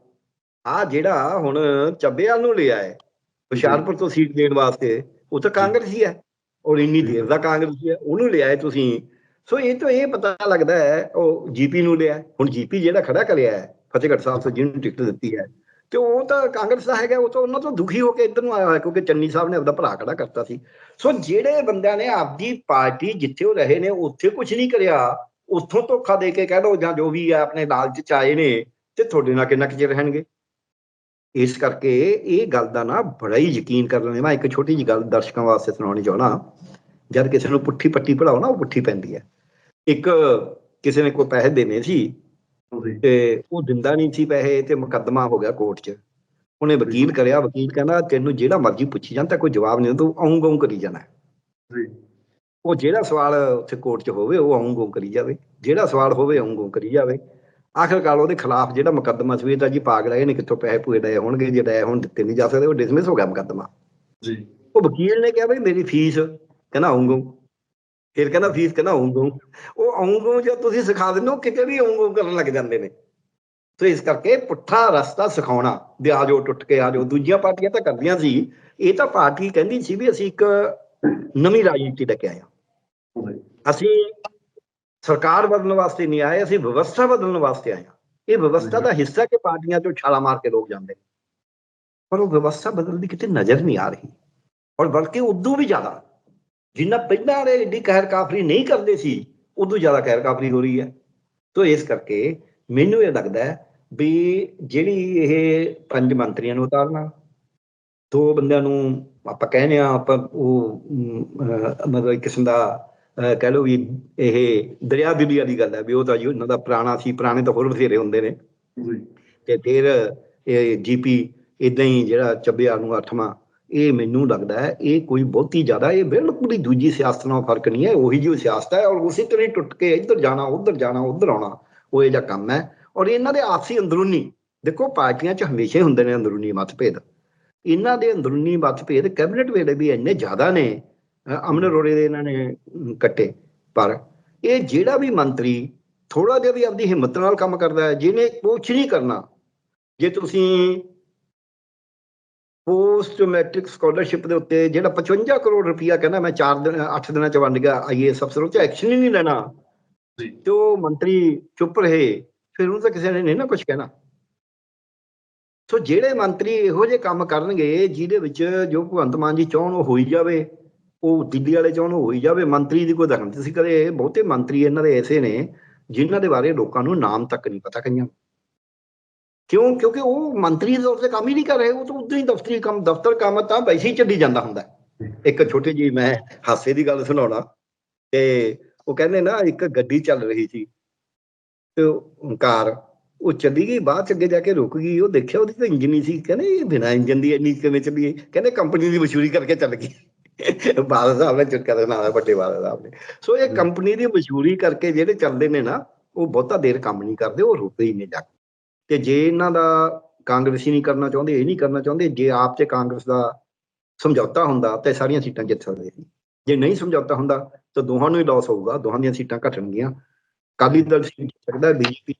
ਆ ਜਿਹੜਾ ਹੁਣ ਚੱਬੇਵਾਲ ਨੂੰ ਲਿਆ ਹੈ ਹੁਸ਼ਿਆਰਪੁਰ ਤੋਂ ਸੀਟ ਦੇਣ ਵਾਸਤੇ ਉਹ ਤਾਂ ਕਾਂਗਰਸੀ ਹੈ। ਔਰ ਇੰਨੀ ਦੇਰ ਦਾ ਕਾਂਗਰਸੀ ਹੈ ਉਹਨੂੰ ਲਿਆ ਹੈ ਤੁਸੀਂ। ਸੋ ਇਹ ਤੋਂ ਇਹ ਪਤਾ ਲੱਗਦਾ ਹੈ ਉਹ ਜੀਪੀ ਨੂੰ ਲਿਆ ਹੈ। ਹੁਣ ਜੀਪੀ ਜਿਹੜਾ ਖੜਾ ਕਰਿਆ ਹੈ ਫਤਿਹਗੜ੍ਹ ਸਾਹਿਬ ਤੋਂ ਜਿਹਨੂੰ ਟਿਕਟ ਦਿੱਤੀ ਹੈ। ਤੇ ਉਹ ਤਾਂ ਕਾਂਗਰਸ ਦਾ ਹੈਗਾ, ਉਹ ਤਾਂ ਉਹਨਾਂ ਤੋਂ ਦੁਖੀ ਹੋ ਕੇ ਇੱਧਰ ਨੂੰ ਆਇਆ ਹੋਇਆ, ਕਿਉਂਕਿ ਚੰਨੀ ਸਾਹਿਬ ਨੇ ਆਪਦਾ ਭਰਾ ਖੜਾ ਕਰਤਾ ਸੀ। ਸੋ ਜਿਹੜੇ ਬੰਦਿਆਂ ਨੇ ਆਪਦੀ ਪਾਰਟੀ ਜਿੱਥੇ ਉਹ ਰਹੇ ਨੇ, ਉੱਥੇ ਕੁਝ ਨਹੀਂ ਕਰਿਆ, ਉੱਥੋਂ ਧੋਖਾ ਦੇ ਕੇ ਕਹਿ ਲਓ ਜਾਂ ਜੋ ਵੀ ਹੈ ਆਪਣੇ ਲਾਲਚ ਚ ਆਏ ਨੇ, ਤੇ ਤੁਹਾਡੇ ਨਾਲ ਕਿੰਨਾ ਕੁ ਚਿਰ ਰਹਿਣਗੇ? ਇਸ ਕਰਕੇ ਇਹ ਗੱਲ ਦਾ ਨਾ ਬੜਾ ਹੀ ਯਕੀਨ ਕਰ ਲੈਣੇ ਮੈਂ ਇੱਕ ਛੋਟੀ ਜਿਹੀ ਗੱਲ ਦਰਸ਼ਕਾਂ ਵਾਸਤੇ ਸੁਣਾਉਣੀ ਚਾਹਣਾ ਜਦ ਕਿਸੇ ਨੂੰ ਪੁੱਠੀ ਪੱਟੀ ਪੜਾਓ ਨਾ, ਉਹ ਪੁੱਠੀ ਪੈਂਦੀ ਹੈ। ਇੱਕ ਕਿਸੇ ਨੇ ਕੋਈ ਪੈਸੇ ਦੇਣੇ ਸੀ ਤੇ ਉਹ ਦਿੰਦਾ ਨਹੀਂ ਸੀ ਪੈਸੇ ਤੇ ਮੁਕੱਦਮਾ ਹੋ ਗਿਆ ਕੋਰਟ 'ਚ। ਉਹਨੇ ਵਕੀਲ ਕਰਿਆ ਵਕੀਲ ਕਹਿੰਦਾ ਤੈਨੂੰ ਜਿਹੜਾ ਮਰਜ਼ੀ ਪੁੱਛੀ ਜਾਂਦਾ ਕੋਈ ਜਵਾਬ ਨਹੀਂ ਤੂੰ ਆਉਂ ਗਉਂ ਕਰੀ ਜਾਣਾ ਜੀ। ਉਹ ਜਿਹੜਾ ਸਵਾਲ ਉੱਥੇ ਕੋਰਟ 'ਚ ਹੋਵੇ ਉਹ ਆਉਂ ਗਉਂ ਕਰੀ ਜਾਵੇ। ਜਿਹੜਾ ਸਵਾਲ ਹੋਵੇ ਆਉਂ ਗਉਂ ਕਰੀ ਜਾਵੇ। ਆਖਿਰਕਾਰ ਉਹਦੇ ਖਿਲਾਫ ਜਿਹੜਾ ਮੁਕੱਦਮਾ ਸੀ ਇਹ ਤਾਂ ਜੀ ਪਾਗਲ ਹੈ ਇਹਨੇ ਕਿੱਥੋਂ ਪੈਸੇ ਪੂਏ ਡਏ ਹੋਣਗੇ ਜੇ ਡਏ ਹੁਣ ਦਿੱਤੇ ਨਹੀਂ ਜਾ ਸਕਦੇ ਉਹ ਡਿਸਮਿਸ ਹੋ ਗਿਆ ਮੁਕੱਦਮਾ। ਜੀ। ਉਹ ਵਕੀਲ ਨੇ ਕਿਹਾ ਬਈ ਮੇਰੀ ਫੀਸ ਕਹਿੰਦਾ ਆਉਂ ਗਉਂ ਫਿਰ ਕਹਿੰਦਾ ਫੀਸ ਕਹਿੰਦਾ ਆਉਂ ਉਹ ਆਉਂ ਜੇ ਤੁਸੀਂ ਸਿਖਾ ਦਿੰਦੇ ਹੋ ਕਿਤੇ ਵੀ ਆਉਂ ਕਰਨ ਲੱਗ ਜਾਂਦੇ ਨੇ। ਸੋ ਇਸ ਕਰਕੇ ਪੁੱਠਾ ਰਸਤਾ ਸਿਖਾਉਣਾ ਦੇ ਆ ਜਾਓ ਟੁੱਟ ਕੇ ਆ ਜਾਓ। ਦੂਜੀਆਂ ਪਾਰਟੀਆਂ ਤਾਂ ਕਰਦੀਆਂ ਸੀ। ਇਹ ਤਾਂ ਪਾਰਟੀ ਕਹਿੰਦੀ ਸੀ ਵੀ ਅਸੀਂ ਇੱਕ ਨਵੀਂ ਰਾਜਨੀਤੀ ਲੈ ਕੇ ਆਏ ਹਾਂ। ਅਸੀਂ ਸਰਕਾਰ ਬਦਲਣ ਵਾਸਤੇ ਨਹੀਂ ਆਏ, ਅਸੀਂ ਵਿਵਸਥਾ ਬਦਲਣ ਵਾਸਤੇ ਆਏ ਹਾਂ। ਇਹ ਵਿਵਸਥਾ ਦਾ ਹਿੱਸਾ ਕਿ ਪਾਰਟੀਆਂ ਚੋਂ ਛਾਲਾ ਮਾਰ ਕੇ ਲੋਕ ਜਾਂਦੇ ਨੇ। ਪਰ ਉਹ ਵਿਵਸਥਾ ਬਦਲਦੀ ਕਿਤੇ ਨਜ਼ਰ ਨਹੀਂ ਆ ਰਹੀ। ਔਰ ਬਲਕਿ ਉਦੋਂ ਵੀ ਜ਼ਿਆਦਾ। ਜਿੰਨਾ ਪਹਿਲਾਂ ਵਾਲੇ ਏਡੀ ਕਹਿਰ ਕਾਫਰੀ ਨਹੀਂ ਕਰਦੇ ਸੀ ਉਦੋਂ ਜ਼ਿਆਦਾ ਕਹਿਰ ਕਾਫਰੀ ਹੋ ਰਹੀ ਹੈ। ਤੋਂ ਇਸ ਕਰਕੇ ਮੈਨੂੰ ਇਹ ਲੱਗਦਾ ਹੈ ਵੀ ਜਿਹੜੀ ਇਹ ਪੰਜ ਮੰਤਰੀਆਂ ਨੂੰ ਉਤਾਰਨਾ ਦੋ ਬੰਦਿਆਂ ਨੂੰ ਆਪਾਂ ਕਹਿੰਦੇ ਆ ਆਪਾਂ ਉਹ ਮਤਲਬ ਇੱਕ ਕਿਸਮ ਦਾ ਕਹਿ ਲਓ ਵੀ ਇਹ ਦਰਿਆ ਦਿਲੀ ਵਾਲੀ ਗੱਲ ਹੈ ਵੀ ਉਹ ਤਾਂ ਜੀ ਉਹਨਾਂ ਦਾ ਪੁਰਾਣਾ ਸੀ ਪੁਰਾਣੇ ਤਾਂ ਹੋਰ ਬਥੇਰੇ ਹੁੰਦੇ ਨੇ। ਤੇ ਫਿਰ ਇਹ ਜੀਪੀ ਇਦਾਂ ਹੀ ਜਿਹੜਾ ਚੱਬਿਆ ਨੂੰ ਅੱਠਵਾਂ ਇਹ ਮੈਨੂੰ ਲੱਗਦਾ ਹੈ, ਇਹ ਕੋਈ ਬਹੁਤੀ ਜ਼ਿਆਦਾ, ਇਹ ਬਿਲਕੁਲ ਹੀ ਦੂਜੀ ਸਿਆਸਤ ਨਾਲ ਫ਼ਰਕ ਨਹੀਂ ਹੈ, ਉਹੀ ਜਿਹੀ ਸਿਆਸਤ ਹੈ, ਔਰ ਉਸੇ ਤਰ੍ਹਾਂ ਹੀ ਟੁੱਟ ਕੇ ਇੱਧਰ ਜਾਣਾ, ਉੱਧਰ ਜਾਣਾ, ਉੱਧਰ ਆਉਣਾ, ਉਹ ਇਹ ਜਿਹਾ ਕੰਮ ਹੈ। ਔਰ ਇਹਨਾਂ ਦੇ ਆਪਸੀ ਅੰਦਰੂਨੀ, ਦੇਖੋ ਪਾਰਟੀਆਂ 'ਚ ਹਮੇਸ਼ਾ ਹੁੰਦੇ ਨੇ ਅੰਦਰੂਨੀ ਮਤਭੇਦ। ਇਹਨਾਂ ਦੇ ਅੰਦਰੂਨੀ ਮਤਭੇਦ ਕੈਬਨਿਟ ਵੇਲੇ ਵੀ ਇੰਨੇ ਜ਼ਿਆਦਾ ਨੇ ਅਮਨ ਅਰੋੜੇ ਦੇ ਇਹਨਾਂ ਨੇ ਕੱਟੇ, ਪਰ ਇਹ ਜਿਹੜਾ ਵੀ ਮੰਤਰੀ ਥੋੜਾ ਜਿਹਾ ਵੀ ਆਪਦੀ ਹਿੰਮਤ ਨਾਲ ਕੰਮ ਕਰਦਾ ਹੈ, ਜਿਹਨੇ ਕੁਛ ਨਹੀਂ ਕਰਨਾ, ਜੇ ਤੁਸੀਂ ਪੋਸਟ ਮੈਟ੍ਰਿਕ ਸਕਾਲਰਸ਼ਿਪ ਦੇ ਉੱਤੇ ਜਿਹੜਾ 55 ਕਰੋੜ ਰੁਪਇਆ ਕਹਿੰਦਾ ਮੈਂ 4 ਦਿਨ 8 ਦਿਨਾਂ ਚ ਵੰਡ ਗਿਆ ਆਈਏਐਸ ਅਫਸਰ ਉਹ ਚ ਐਕਸ਼ਨ ਹੀ ਨਹੀਂ ਲੈਣਾ। ਜੀ। ਤੇ ਉਹ ਮੰਤਰੀ ਚੁੱਪ ਰਹੇ ਫਿਰ ਉਹਨੂੰ ਤਾਂ ਕਿਸੇ ਨੇ ਨਹੀਂ ਨਾ ਕੁਝ ਕਹਿਣਾ। ਸੋ ਜਿਹੜੇ ਮੰਤਰੀ ਇਹੋ ਜਿਹੇ ਕੰਮ ਕਰਨਗੇ ਜਿਹਦੇ ਵਿੱਚ ਜੋ ਭਗਵੰਤ ਮਾਨ ਜੀ ਚਾਹਣ ਉਹ ਹੋਈ ਜਾਵੇ ਉਹ ਦਿੱਲੀ ਵਾਲੇ ਚਾਹਣ ਉਹ ਹੋਈ ਜਾਵੇ ਮੰਤਰੀ ਦੀ ਕੋਈ ਦਖਲ ਤੁਸੀਂ ਕਦੇ ਬਹੁਤੇ ਮੰਤਰੀ ਇਹਨਾਂ ਦੇ ਐਸੇ ਨੇ ਜਿਨ੍ਹਾਂ ਦੇ ਬਾਰੇ ਲੋਕਾਂ ਨੂੰ ਨਾਮ ਤੱਕ ਨਹੀਂ ਪਤਾ ਕਈਆਂ। ਕਿਉਂ? ਕਿਉਂਕਿ ਉਹ ਮੰਤਰੀ ਦੇ ਤੌਰ ਤੇ ਕੰਮ ਹੀ ਨਹੀਂ ਕਰ ਰਹੇ ਉਹ ਤਾਂ ਉਦਾਂ ਹੀ ਦਫ਼ਤਰੀ ਕੰਮ ਦਫ਼ਤਰ ਕੰਮ ਤਾਂ ਵੈਸੇ ਹੀ ਚੱਲੀ ਜਾਂਦਾ ਹੁੰਦਾ। ਹੈ। ਇੱਕ ਛੋਟੀ ਜੀ ਮੈਂ ਹਾਸੇ ਦੀ ਗੱਲ ਸੁਣਾਉਣਾ। ਤੇ ਉਹ ਕਹਿੰਦੇ ਨਾ ਇੱਕ ਗੱਡੀ ਚੱਲ ਰਹੀ ਸੀ। ਤੇ ਕਾਰ ਉਹ ਚੱਲੀ ਗਈ ਬਾਅਦ ਚ ਅੱਗੇ ਜਾ ਕੇ ਰੁਕ ਗਈ। ਉਹ ਦੇਖਿਆ ਉਹਦੀ ਤਾਂ ਇੰਜਨ ਨਹੀਂ ਸੀ। ਕਹਿੰਦੇ ਇਹ ਬਿਨਾਂ ਇੰਜਨ ਦੀ ਇੰਨੀ ਕਿਵੇਂ ਚੱਲੀ ਹੈ? ਕਹਿੰਦੇ ਕੰਪਨੀ ਦੀ ਮਸ਼ਹੂਰੀ ਕਰਕੇ ਚੱਲ ਗਈ। ਬਾਦਲ ਸਾਹਿਬ ਨੇ ਚੁਟਕਾ ਦੇ ਨਾਲ ਵੱਡੇ ਬਾਦਲ ਸਾਹਿਬ ਨੇ। ਸੋ ਇਹ ਕੰਪਨੀ ਦੀ ਮਸ਼ਹੂਰੀ ਕਰਕੇ ਜਿਹੜੇ ਚੱਲਦੇ ਨੇ ਨਾ ਉਹ ਬਹੁਤਾ ਦੇਰ ਕੰਮ ਨਹੀਂ ਕਰਦੇ ਉਹ ਰੁਕਦੇ ਹੀ ਨੇ ਜਾ ਕੇ। ਤੇ ਜੇ ਇਹਨਾਂ ਦਾ ਕਾਂਗਰਸੀ ਨਹੀਂ ਕਰਨਾ ਚਾਹੁੰਦੇ, ਇਹ ਨਹੀਂ ਕਰਨਾ ਚਾਹੁੰਦੇ, ਜੇ ਆਪ ਤੇ ਕਾਂਗਰਸ ਦਾ ਸਮਝੌਤਾ ਹੁੰਦਾ ਤੇ ਸਾਰੀਆਂ ਸੀਟਾਂ ਜਿੱਤ ਸਕਦੇ ਸੀ। ਜੇ ਨਹੀਂ ਸਮਝੌਤਾ ਹੁੰਦਾ ਤਾਂ ਦੋਹਾਂ ਨੂੰ ਹੀ ਲਾਸ ਹੋਊਗਾ, ਦੋਹਾਂ ਦੀਆਂ ਸੀਟਾਂ ਘਟਣਗੀਆਂ। ਕਾਲੀ ਦਲ ਸੀਟ ਜਿੱਤ ਸਕਦਾ, ਬੀਜੇਪੀ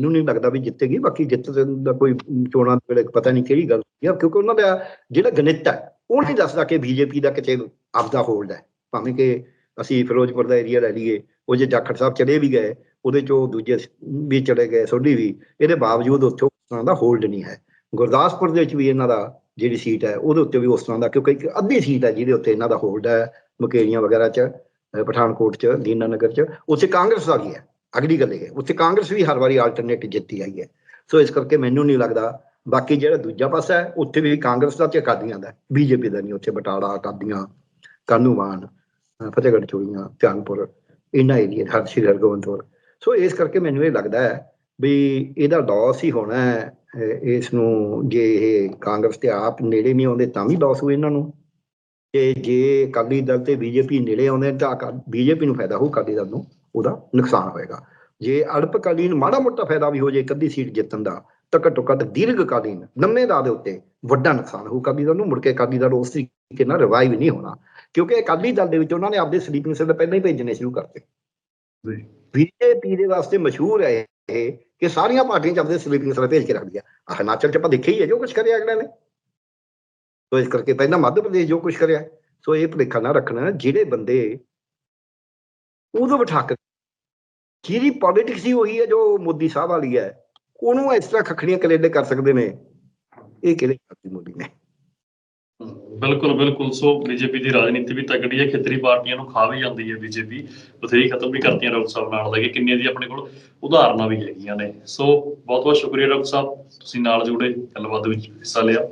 ਨੂੰ ਨਹੀਂ ਲੱਗਦਾ ਵੀ ਜਿੱਤੇਗੀ, ਬਾਕੀ ਜਿੱਤ ਦਾ ਕੋਈ ਚੋਣਾਂ ਦੇ ਵੇਲੇ ਪਤਾ ਨਹੀਂ ਕਿਹੜੀ ਗੱਲ ਹੈ ਕਿਉਂਕਿ ਉਹਨਾਂ ਦਾ ਜਿਹੜਾ ਗਣਿਤ ਹੈ, ਉਹ ਨਹੀਂ ਦੱਸਦਾ ਕਿ ਬੀਜੇਪੀ ਦਾ ਕਿਤੇ ਆਪਦਾ ਹੋਲਡ ਹੈ। ਭਾਵੇਂ ਕਿ ਅਸੀਂ ਫਿਰੋਜ਼ਪੁਰ ਦਾ ਏਰੀਆ ਲੈ ਲਈਏ, ਉਹ ਜੇ ਜਾਖੜ ਸਾਹਿਬ ਚਲੇ ਵੀ ਗਏ ਉਹਦੇ ਚੋਂ ਦੂਜੇ ਵੀ ਚਲੇ ਗਏ, ਸੋਢੀ ਵੀ, ਇਹਦੇ ਬਾਵਜੂਦ ਉੱਥੇ ਉਸ ਤਰ੍ਹਾਂ ਦਾ ਹੋਲਡ ਨਹੀਂ ਹੈ। ਗੁਰਦਾਸਪੁਰ ਦੇ ਵਿੱਚ ਵੀ ਇਹਨਾਂ ਦਾ ਜਿਹੜੀ ਸੀਟ ਹੈ, ਉਹਦੇ ਉੱਤੇ ਵੀ ਉਸ ਤਰ੍ਹਾਂ ਦਾ, ਕਿਉਂਕਿ ਇੱਕ ਅੱਧੀ ਸੀਟ ਹੈ ਜਿਹਦੇ ਉੱਤੇ ਇਹਨਾਂ ਦਾ ਹੋਲਡ ਹੈ, ਮਕੇਰੀਆਂ ਵਗੈਰਾ ਚ ਪਠਾਨਕੋਟ ਚ, ਦੀਨਾਨਗਰ ਚ, ਉੱਥੇ ਕਾਂਗਰਸ ਦਾ ਵੀ ਹੈ, ਅਗਲੀ ਗੱਲ ਇਹ ਹੈ, ਉੱਥੇ ਕਾਂਗਰਸ ਵੀ ਹਰ ਵਾਰੀ ਆਲਟਰਨੇਟ ਜਿੱਤੀ ਆਈ ਹੈ। ਸੋ ਇਸ ਕਰਕੇ ਮੈਨੂੰ ਨਹੀਂ ਲੱਗਦਾ, ਬਾਕੀ ਜਿਹੜਾ ਦੂਜਾ ਪਾਸਾ ਹੈ, ਉੱਥੇ ਵੀ ਕਾਂਗਰਸ ਦਾ ਤੇ ਅਕਾਲੀਆਂ ਦਾ ਬੀਜੇਪੀ ਦਾ ਨਹੀਂ, ਉੱਥੇ ਬਟਾਲਾ ਅਕਾਲੀਆਂ ਕਾਨੂੰਵਾਨ ਫਤਿਹਗੜ੍ਹ ਚੂੜੀਆਂ, ਧਿਆਨਪੁਰ, ਇਹਨਾਂ ਏਰੀਆ ਹਰ ਸ਼੍ਰੀ ਹਰਗੋਬਿੰਦਪੁਰ ਸੋ ਇਸ ਕਰਕੇ ਮੈਨੂੰ ਇਹ ਲੱਗਦਾ ਹੈ ਵੀ ਇਹਦਾ ਲਾਸ ਹੀ ਹੋਣਾ ਹੈ ਇਸ ਨੂੰ ਜੇ ਇਹ ਕਾਂਗਰਸ ਤੇ ਆਪ ਨੇੜੇ ਨਹੀਂ ਆਉਂਦੇ ਤਾਂ ਵੀ ਲਾਸ ਹੋਊ ਇਹਨਾਂ ਨੂੰ। ਤੇ ਜੇ ਅਕਾਲੀ ਦਲ ਤੇ ਬੀਜੇਪੀ ਨੇੜੇ ਆਉਂਦੇ ਨੇ ਤਾਂ ਬੀਜੇਪੀ ਨੂੰ ਫਾਇਦਾ ਹੋਊ, ਅਕਾਲੀ ਦਲ ਨੂੰ ਉਹਦਾ ਨੁਕਸਾਨ ਹੋਏਗਾ। ਜੇ ਅਲਪਕਾਲੀਨ ਮਾੜਾ ਮੋਟਾ ਫਾਇਦਾ ਵੀ ਹੋ ਜੇ ਇੱਕ ਅੱਧੀ ਸੀਟ ਜਿੱਤਣ ਦਾ, ਤਾਂ ਘੱਟੋ ਘੱਟ ਦੀਰਘਕਾਲੀਨ ਲੰਮੇ ਦਾ ਦੇ ਉੱਤੇ ਵੱਡਾ ਨੁਕਸਾਨ ਹੋਊ ਅਕਾਲੀ ਦਲ ਨੂੰ, ਮੁੜ ਕੇ ਅਕਾਲੀ ਦਲ ਉਸ ਤਰੀਕੇ ਨਾਲ ਰਿਵਾਈਵ ਨਹੀਂ ਹੋਣਾ। ਕਿਉਂਕਿ ਅਕਾਲੀ ਦਲ ਦੇ ਵਿੱਚ ਉਹਨਾਂ ਨੇ ਆਪਦੇ ਸਲੀਪਿੰਗ ਸੈੱਲ ਪਹਿਲਾਂ ਹੀ ਭੇਜਣੇ ਸ਼ੁਰੂ ਕਰਤੇ। ਜੀ। ਬੀਜੇਪੀ ਦੇ ਵਾਸਤੇ ਮਸ਼ਹੂਰ ਹੈ ਇਹ ਕਿ ਸਾਰੀਆਂ ਪਾਰਟੀਆਂ ਚ ਆਪਦੇ ਸਲੀਪਿੰਗ ਸੈੱਲ ਭੇਜ ਕੇ ਰੱਖਦੀਆਂ ਆ। ਹਿਮਾਚਲ ਚ ਆਪਾਂ ਦੇਖਿਆ ਹੀ ਹੈ ਜੋ ਕੁਝ ਕਰਿਆ ਅਗਲੇ ਨੇ। ਸੋ ਇਸ ਕਰਕੇ ਪਹਿਲਾਂ ਮੱਧ ਪ੍ਰਦੇਸ਼ ਜੋ ਕੁਝ ਕਰਿਆ। ਸੋ ਇਹ ਭੁਲੇਖਾ ਨਾ ਰੱਖਣਾ, ਜਿਹੜੇ ਬੰਦੇ ਉਦੋਂ ਬਿਠਾ ਕੇ ਜਿਹੜੀ ਪੋਲਿਟਿਕਸ ਹੀ ਉਹੀ ਹੈ, ਜੋ ਮੋਦੀ ਸਾਹਿਬ ਵਾਲੀ ਹੈ, ਉਹਨੂੰ ਇਸ ਤਰ੍ਹਾਂ ਖਖੜੀਆਂ ਕਲੇਡੇ ਕਰ ਸਕਦੇ ਨੇ। ਇਹ ਕਿਹੜੇ ਕਰਦੀ ਮੋਦੀ ਨੇ? ਬਿਲਕੁਲ ਬਿਲਕੁਲ। ਸੋ ਬੀਜੇਪੀ ਦੀ ਰਾਜਨੀਤੀ ਵੀ ਤਕੜੀ ਹੈ, ਖੇਤਰੀ ਪਾਰਟੀਆਂ ਨੂੰ ਖਾ ਵੀ ਜਾਂਦੀ ਹੈ ਬੀਜੇਪੀ ਬਥੇਰੀ ਖਤਮ ਵੀ ਕਰਤੀਆਂ ਡਾਕਟਰ ਸਾਹਿਬ ਨਾਲ ਲੱਗੇ ਕਿੰਨੇ ਦੀ ਆਪਣੇ ਕੋਲ ਉਦਾਹਰਨਾਂ ਵੀ ਹੈਗੀਆਂ ਨੇ। ਸੋ ਬਹੁਤ ਬਹੁਤ ਸ਼ੁਕਰੀਆ ਡਾਕਟਰ ਸਾਹਿਬ, ਤੁਸੀਂ ਨਾਲ ਜੁੜੇ, ਗੱਲਬਾਤ ਵਿੱਚ ਹਿੱਸਾ ਲਿਆ।